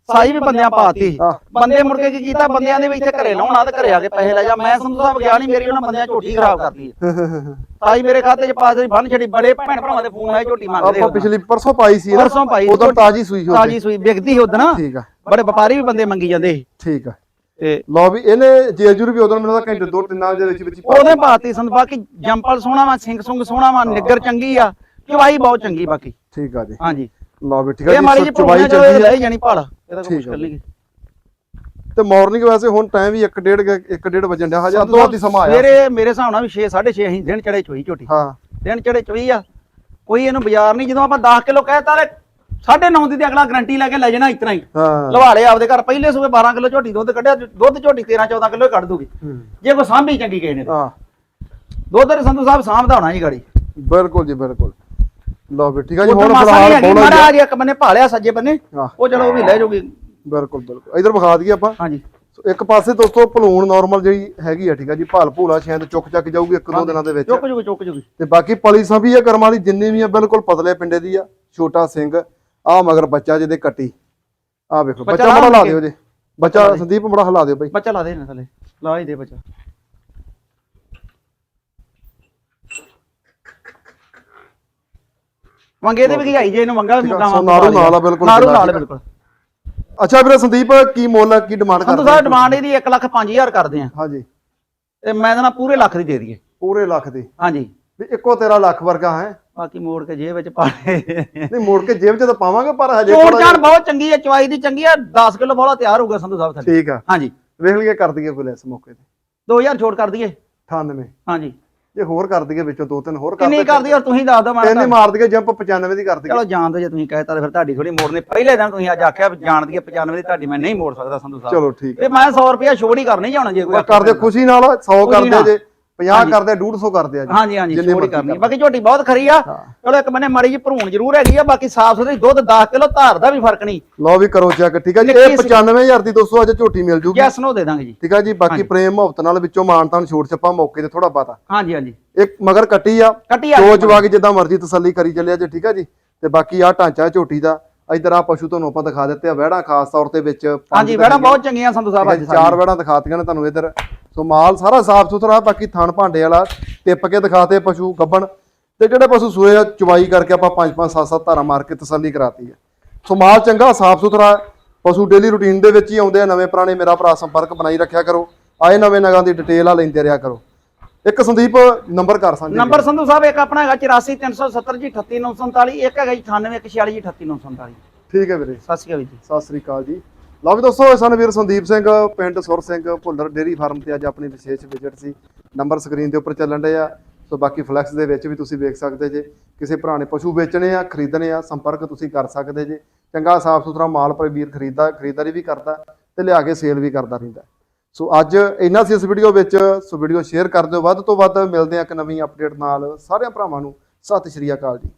ਸਾਈ ਵੀ ਬੰਦਿਆਂ ਪਾਤੀ। ਬੰਦੇ ਮੁੜ ਕੇ ਕੀ ਕੀਤਾ ਬੰਦਿਆਂ ਦੇ ਵੀ ਇੱਥੇ ਘਰੇ ਲਾਉਣਾ ਤੇ ਘਰੇ ਆ ਕੇ ਪੈਸੇ ਲੈ ਜਾ। ਮੈਂ ਸੰਧੂ ਸਾਹਿਬ ਗਿਆ ਨਹੀਂ ਮੇਰੀ ਉਹਨਾਂ ਬੰਦਿਆਂ ਝੋਟੀ ਖਰਾਬ ਕਰਤੀ ਸਾਈ ਮੇਰੇ ਖਾਤੇ 'ਚ ਪਾਸ ਦੀ ਬੰਨ ਛੜੀ ਬੜੇ ਭੈਣ ਭਰਾਵਾਂ ਦੇ ਫੋਨ ਆਏ ਝੋਟੀ ਮੰਗਦੇ ਆਪਾਂ ਪਿਛਲੀ ਪਰਸੋਂ ਪਾਈ ਸੀ ਪਰਸੋਂ ਪਾਈ ਉਦੋਂ ਤਾਜੀ ਸੂਈ ਸੀ ਤਾਜੀ ਸੂਈ ਵਿਕਦੀ ਸੀ ਉਦੋਂ ਠੀਕ ਆ। ਬੜੇ ਵਪਾਰੀ ਵੀ ਬੰਦੇ ਮੰਗੀ ਜਾਂਦੇ ਸੀ। ਠੀਕ ਆ। ਤੇ ਲਓ ਵੀ ਇਹਨੇ ਜੇਜੂਰ ਵੀ ਉਦੋਂ ਮੈਨੂੰ ਲੱਗਦਾ ਘੰਟੇ ਦੋ ਤਿੰਨਾਂ ਦੇ ਵਿੱਚ ਵਿੱਚ ਉਹਦੇ ਪਾਤੀ ਸੰਦ ਬਾਕੀ ਜੰਪਲ ਸੋਹਣਾ ਵਾ ਸਿੰਘ ਸੁੰਗ ਸੋਹਣਾ ਵਾ ਨਿੱਗਰ ਚੰਗੀ ਆ ਚਵਾਈ ਬਹੁਤ ਚੰਗੀ ਬਾਕੀ। ਠੀਕ ਆ ਜੀ। ਹਾਂਜੀ। ਲਓ ਵੀ ਠੀਕ ਆ ਜੀ ਚਵਾਈ ਲੈ ਹੈ ਜਾਣੀ ਭਾਲ ਇਹਦਾ ਕੋਈ ਆ ਮੁਸ਼ਕਲ ਨਹੀਂ। ਤੇ ਮਾਰਨਿੰਗ ਵੈਸੇ ਹੁਣ ਟਾਈਮ ਵੀ 1:30 1:30 ਵਜਣ ਡਿਆ ਹਜੇ ਅੱਧੋ ਅੱਧੀ ਸਮਾਂ ਆਇਆ। ਮੇਰੇ ਮੇਰੇ ਹਿਸਾਬ ਨਾਲ ਵੀ 6 6:30 ਅਸੀਂ ਦਿਨ ਚੜੇ ਚੋਈ ਝੋਟੀ। ਹਾਂ। ਦਿਨ ਚੜੇ ਚੋਈ ਆ। ਕੋਈ ਇਹਨੂੰ ਬਾਜ਼ਾਰ ਨਹੀਂ ਜਦੋਂ ਆਪਾਂ 10 ਕਿਲੋ ਕਹਿਤਾ ਤੇ 9.5 ਦੀ ਤੇ ਅਗਲਾ ਗਰੰਟੀ ਲੈ ਕੇ ਲੈ ਜਾਣਾ ਇਤਨਾ ਹੀ। ਹਾਂ। ਲਵਾ ਲਿਆ ਆਪਦੇ ਘਰ ਪਹਿਲੇ ਸੂਬੇ 12 ਕਿਲੋ ਝੋਟੀ ਦੁੱਧ ਕੱਢਿਆ ਦੁੱਧ ਝੋਟੀ 13 14 ਕਿਲੋ ਕੱਢ ਦੂਗੀ। ਜੇ ਕੋਈ ਸਾਂਭੀ ਚੰਗੀ ਕਿਸੇ ਨੇ। ਹਾਂ। ਦੁੱਧ ਤੇ ਸੰਧੂ ਸਾਹਿਬ ਸਾਂਭਦਾ ਹੋਣਾ ਜੀ ਗਾੜੀ। ਬਿਲਕੁਲ ਜੀ ਬਿਲਕੁਲ। ਲਓ ਵੀ ਠੀਕ ਆ ਜੀ ਹੁਣ ਹੈਗੀ ਬੋਲੋ ਮਹਾਰਾਜ ਇੱਕ ਬੰਨੇ ਭਾਲਿਆ ਸੱਜੇ ਬੰਨੇ ਉਹ ਚਲੋ ਉਹ ਵੀ ਲੈ ਜਾਊਗੀ। ਬਿਲਕੁਲ ਬਿਲਕੁਲ। ਇਧਰ ਵਿਖਾ ਦਈਏ ਆਪਾਂ। ਹਾਂਜੀ। ਸੋ ਇੱਕ ਪਾਸੇ ਦੋਸਤੋ ਭਲੂਣ ਨਾਰਮਲ ਜਿਹੜੀ ਹੈਗੀ ਆ ਠੀਕ ਆ ਜੀ ਭਾਲ ਭੂਲਾ ਸ਼ਾਇਦ ਚੁੱਕ ਚੱਕ ਜਾਊਗੀ ਇੱਕ ਦੋ ਦਿਨਾਂ ਦੇ ਵਿੱਚ। ਚੁੱਕ ਜੂਗੀ ਚੁੱਕ ਜੂਗੀ। ਤੇ ਬਾਕੀ ਪਲੀ ਸੰਭੀ ਆ ਕਰਮਾਂ ਦੀ ਜਿੰਨੀ ਵੀ ਆ ਬਿਲਕੁਲ ਪਤਲੇ ਪਿੰਡੇ ਦੀ ਆ। ਛੋਟਾ ਸਿੰਘ ਆ ਮਗਰ ਬੱਚਾ ਜਿਹਦੇ ਕੱਟੀ। ਆ ਵੇਖੋ ਬੱਚਾ ਬੱਚਾ ਬੜਾ ਲਾ ਦਿਓ ਜੀ। ਬੱਚਾ ਸੰਦੀਪ ਬੜਾ ਹਿਲਾ ਦਿਓ ਬਈ। ਬੱਚਾ ਲਾ ਦੇ ਨਾ ਥੱਲੇ। ਲਾ ਹੀ ਦੇ ਬੱਚਾ। ਮੰਗੇ ਦੇ ਵੀ ਗਈ ਜੇ ਇਹਨੂੰ ਮੰਗਾ ਠੀਕ ਆ, ਮੁੰਡਾ ਸੋ ਨਾਰੂ ਨਾਲ ਆ ਬਿਲਕੁਲ ਨਾਰੂ। ਨਾਲ ਬਿਲਕੁਲ। ਅੱਛਾ ਵੀਰੇ ਸੰਦੀਪ ਕੀ ਮੁੱਲ ਕੀ ਡਿਮਾਂਡ ਸੰਧੂ ਕਰਦੇ ਡਿਮਾਂਡ ਇਹਦੀ 1 ਲੱਖ 5000 ਕਰਦੇ ਆ। ਹਾਂਜੀ। ਤੇ ਮੈਂ ਨਾ ਪੂਰੇ ਲੱਖ ਦੀ ਦੇ ਦਈਏ। ਪੂਰੇ ਲੱਖ ਦੀ? ਹਾਂਜੀ। ਵੀ ਇੱਕੋ ਤੇਰਾ ਲੱਖ ਵਰਗਾ ਹੈ। ਬਾਕੀ ਮੋੜ ਕੇ ਜੇਬ ਵਿੱਚ ਪਾ ਲੈ ਨਹੀਂ ਮੋੜ ਕੇ ਜੇਬ 'ਚ ਤਾਂ ਪਾਵਾਂਗੇ ਪਰ ਹਜੇ ਚਾਣ ਜਿਹਾ- ਬਹੁਤ ਚੰਗੀ ਹੈ ਚਵਾਈ ਦੀ ਚੰਗੀ ਆ 10 ਕਿਲੋ ਬੋਲਾ ਤਿਆਰ ਹੋਊਗਾ ਸੰਧੂ ਸਾਹਿਬ ਥੱਲੇ। ਠੀਕ ਆ। ਹਾਂਜੀ। ਵੇਖ ਲਈਏ ਕਰ ਦਈਏ ਕੋਈ ਲੈਸ ਮੌਕੇ ਤੇ। 2000 ਛੋੜ ਕਰ ਦਈਏ। 98 ਹਾਂਜੀ। ਜੇ ਹੋਰ ਕਰ ਦਈਏ ਵਿੱਚੋਂ ਦੋ ਤਿੰਨ ਹੋਰ ਕਰ ਕਿੰਨੀ ਕਰਦੀ ਔਰ ਤੁਸੀਂ ਦੱਸ ਦਿਓ ਮੈਂ ਤਿੰਨ ਹੀ ਮਾਰ ਦਈਏ ਜੰਪ 95 ਦੀ ਕਰ ਦਈਏ। ਚਲੋ ਜਾਣ ਦੋ ਜੇ ਤੁਸੀਂ ਕਹਿਤਾ ਤੇ ਫਿਰ ਤੁਹਾਡੀ ਥੋੜੀ ਮੋੜਨੇ ਪਹਿਲੇ ਦਿਨ ਤੁਸੀਂ ਅੱਜ ਆਖਿਆ ਜਾਣ ਦੀ 95 ਦੀ ਤੁਹਾਡੀ ਮੈਂ ਨਹੀਂ ਮੋੜ ਸਕਦਾ ਸੰਧੂ ਸਾਹਿਬ। ਚਲੋ ਠੀਕ ਤੇ ਮੈਂ 100 ਰੁਪਇਆ ਛੋੜ ਹੀ ਕਰਨੀ ਜਾਣਾ ਜੇ ਕੋਈ ਆ ਕਰਦੇ ਖੁਸ਼ੀ ਨਾਲ 100 ਖੁਸ਼ੀ ਕਰਦੇ ਨਾਲ। ਜੇ। 50 ਕਰਦੇ 150 ਕਰਦੇ ਆ ਜੀ। ਹਾਂਜੀ ਹਾਂਜੀ ਜਿੰਨੇ ਛੋੜ ਮਰਜ਼ੀ ਕਰਨੀ ਕਰ। ਬਾਕੀ ਝੋਟੀ ਬਹੁਤ ਖਰੀ ਆ। ਚਲੋ ਇੱਕ ਬੰਨੇ ਮਾੜੀ ਜੀ ਭਰੂਣ ਜ਼ਰੂਰ ਹੈਗੀ ਆ ਬਾਕੀ ਸਾਫ਼ ਸੁਥਰੀ ਦੁੱਧ 10 ਕਿਲੋ ਧਾਰ ਦਾ ਵੀ ਫ਼ਰਕ ਨਹੀਂ। ਲਓ ਵੀ ਕਰੋ ਚੈੱਕ ਠੀਕ ਆ ਜੀ। ਇਹ ਸੀ। 95000 ਦੀ ਦੋਸਤੋ ਅੱਜ ਝੋਟੀ ਮਿਲ ਜੂਗੀ। ਜੈਸ ਨੂੰ ਦੇ ਦਾਂਗੇ ਜੀ। ਠੀਕ ਆ ਜੀ। ਬਾਕੀ ਪ੍ਰੇਮ ਮੁਹੱਬਤ ਨਾਲ ਵਿੱਚੋਂ ਮਾਨਤਾਨ ਛੋੜ ਛੱਪਾ ਮੌਕੇ ਤੇ ਥੋੜਾ ਪਾਤਾ ਹਾਂਜੀ ਹਾਂਜੀ। ਇੱਕ ਮਗਰ ਕੱਟੀ ਆ। ਕੱਟੀ ਆ ਚੋ ਜਵਾ ਕੇ ਜਿੱਦਾਂ ਮਰਜ਼ੀ ਤਸੱਲੀ ਕਰੀ ਚੱਲਿਆ ਜੇ ਠੀਕ ਆ ਜੀ। ਤੇ ਬਾਕੀ ਆ ਢਾਂਚਾ ਝੋਟੀ ਦਾ। ਇਧਰ ਆ ਪਸ਼ੂ ਤੁਹਾਨੂੰ ਆਪਾਂ ਦਿਖਾ ਦਿੱਤੇ ਆ। ਵਹਿੜਾਂ ਖਾਸ ਤੌਰ ਤੇ ਵਿੱਚ ਹਾਂਜੀ ਵੈੜਾ ਬਹੁਤ ਚੰਗੀਆਂ ਸੰਧੂ ਸਾਹਿਬ ਅੱਜ ਚਾਰ ਵਹਿੜਾਂ ਦਿਖਾਤੀਆਂ ਨੇ ਤੁਹਾਨੂੰ ਇਧਰ। ਸੋ ਮਾਲ ਸਾਰਾ ਸਾਫ਼ ਸੁਥਰਾ ਬਾਕੀ ਥਣ ਭਾਂਡੇ ਵਾਲਾ ਟਿੱਪ ਕੇ ਦਿਖਾਤੇ ਪਸ਼ੂ ਗੱਬਣ ਤੇ ਜਿਹੜੇ ਪਸ਼ੂ ਸੂਏ ਆ ਚਵਾਈ ਕਰਕੇ ਆਪਾਂ ਪੰਜ ਪੰਜ ਸੱਤ ਸੱਤ ਧਾਰਾਂ ਮਾਰ ਕੇ ਤਸੱਲੀ ਕਰਾਤੀ ਹੈ ਸੋ ਮਾਲ ਚੰਗਾ ਸਾਫ਼ ਸੁਥਰਾ ਪਸ਼ੂ ਡੇਲੀ ਰੁਟੀਨ ਦੇ ਵਿੱਚ ਹੀ ਆਉਂਦੇ ਆ ਨਵੇਂ ਪੁਰਾਣੇ ਮੇਰਾ ਭਰਾ ਸੰਪਰਕ ਬਣਾਈ ਰੱਖਿਆ ਕਰੋ ਆਏ ਨਵੇਂ ਨਗਾਂ ਦੀ ਡਿਟੇਲ ਆ ਲੈਂਦੇ ਰਿਹਾ ਕਰੋ। ਇੱਕ ਸੰਦੀਪ ਨੰਬਰ ਕਰ ਸਾਂਝੇ ਨੰਬਰ ਸੰਧੂ ਸਾਹਿਬ ਇੱਕ ਆਪਣਾ ਹੈਗਾ 84370 ਜੀ 38947 ਇੱਕ ਹੈਗਾ ਜੀ 9846 ਜੀ 38947 ਠੀਕ ਹੈ ਵੀਰੇ। ਸਤਿ ਸ਼੍ਰੀ ਅਕਾਲ ਜੀ। ਸਤਿ ਸ੍ਰੀ ਅਕਾਲ ਜੀ। ਲਓ ਵੀ ਦੋਸਤੋ ਸਨ ਵੀਰ ਸੰਦੀਪ ਸਿੰਘ, ਪਿੰਡ ਸੁਰ ਸਿੰਘ, ਭੁੱਲਰ ਡੇਰੀ ਫਾਰਮ ਤੇ ਅੱਜ ਆਪਣੀ ਵਿਸ਼ੇਸ਼ ਵਿਜ਼ਿਟ ਸੀ। ਨੰਬਰ ਸਕਰੀਨ ਦੇ ਉੱਪਰ ਚੱਲਣ ਡਏ ਆ। ਸੋ ਬਾਕੀ ਫਲੈਕਸ ਦੇ ਵਿੱਚ ਵੀ ਤੁਸੀਂ ਵੇਖ ਸਕਦੇ ਜੇ। ਕਿਸੇ ਭਰਾ ਨੇ ਪਸ਼ੂ ਵੇਚਣੇ ਆ, ਖਰੀਦਣੇ ਆ, ਸੰਪਰਕ ਤੁਸੀਂ ਕਰ ਸਕਦੇ ਜੇ। ਚੰਗਾ ਸਾਫ਼ ਸੁਥਰਾ ਮਾਲ ਪਰ ਵੀਰ ਖਰੀਦਦਾ, ਖਰੀਦਦਾਰੀ ਵੀ ਕਰਦਾ ਤੇ ਲਿਆ ਕੇ ਸੇਲ ਵੀ ਕਰਦਾ ਰਹਿੰਦਾ। ਸੋ ਅੱਜ ਇੰਨਾ ਸੀ ਇਸ ਵੀਡੀਓ ਵਿੱਚ। ਸੋ ਵੀਡੀਓ ਸ਼ੇਅਰ ਕਰ ਦਿਓ। ਵੱਧ ਤੋਂ ਵੱਧ ਮਿਲਦੇ ਆ ਇੱਕ ਨਵੀਂ ਅਪਡੇਟ ਨਾਲ। ਸਾਰਿਆਂ ਭਰਾਵਾਂ ਨੂੰ ਸਤਿ ਸ਼੍ਰੀ ਅਕਾਲ ਜੀ।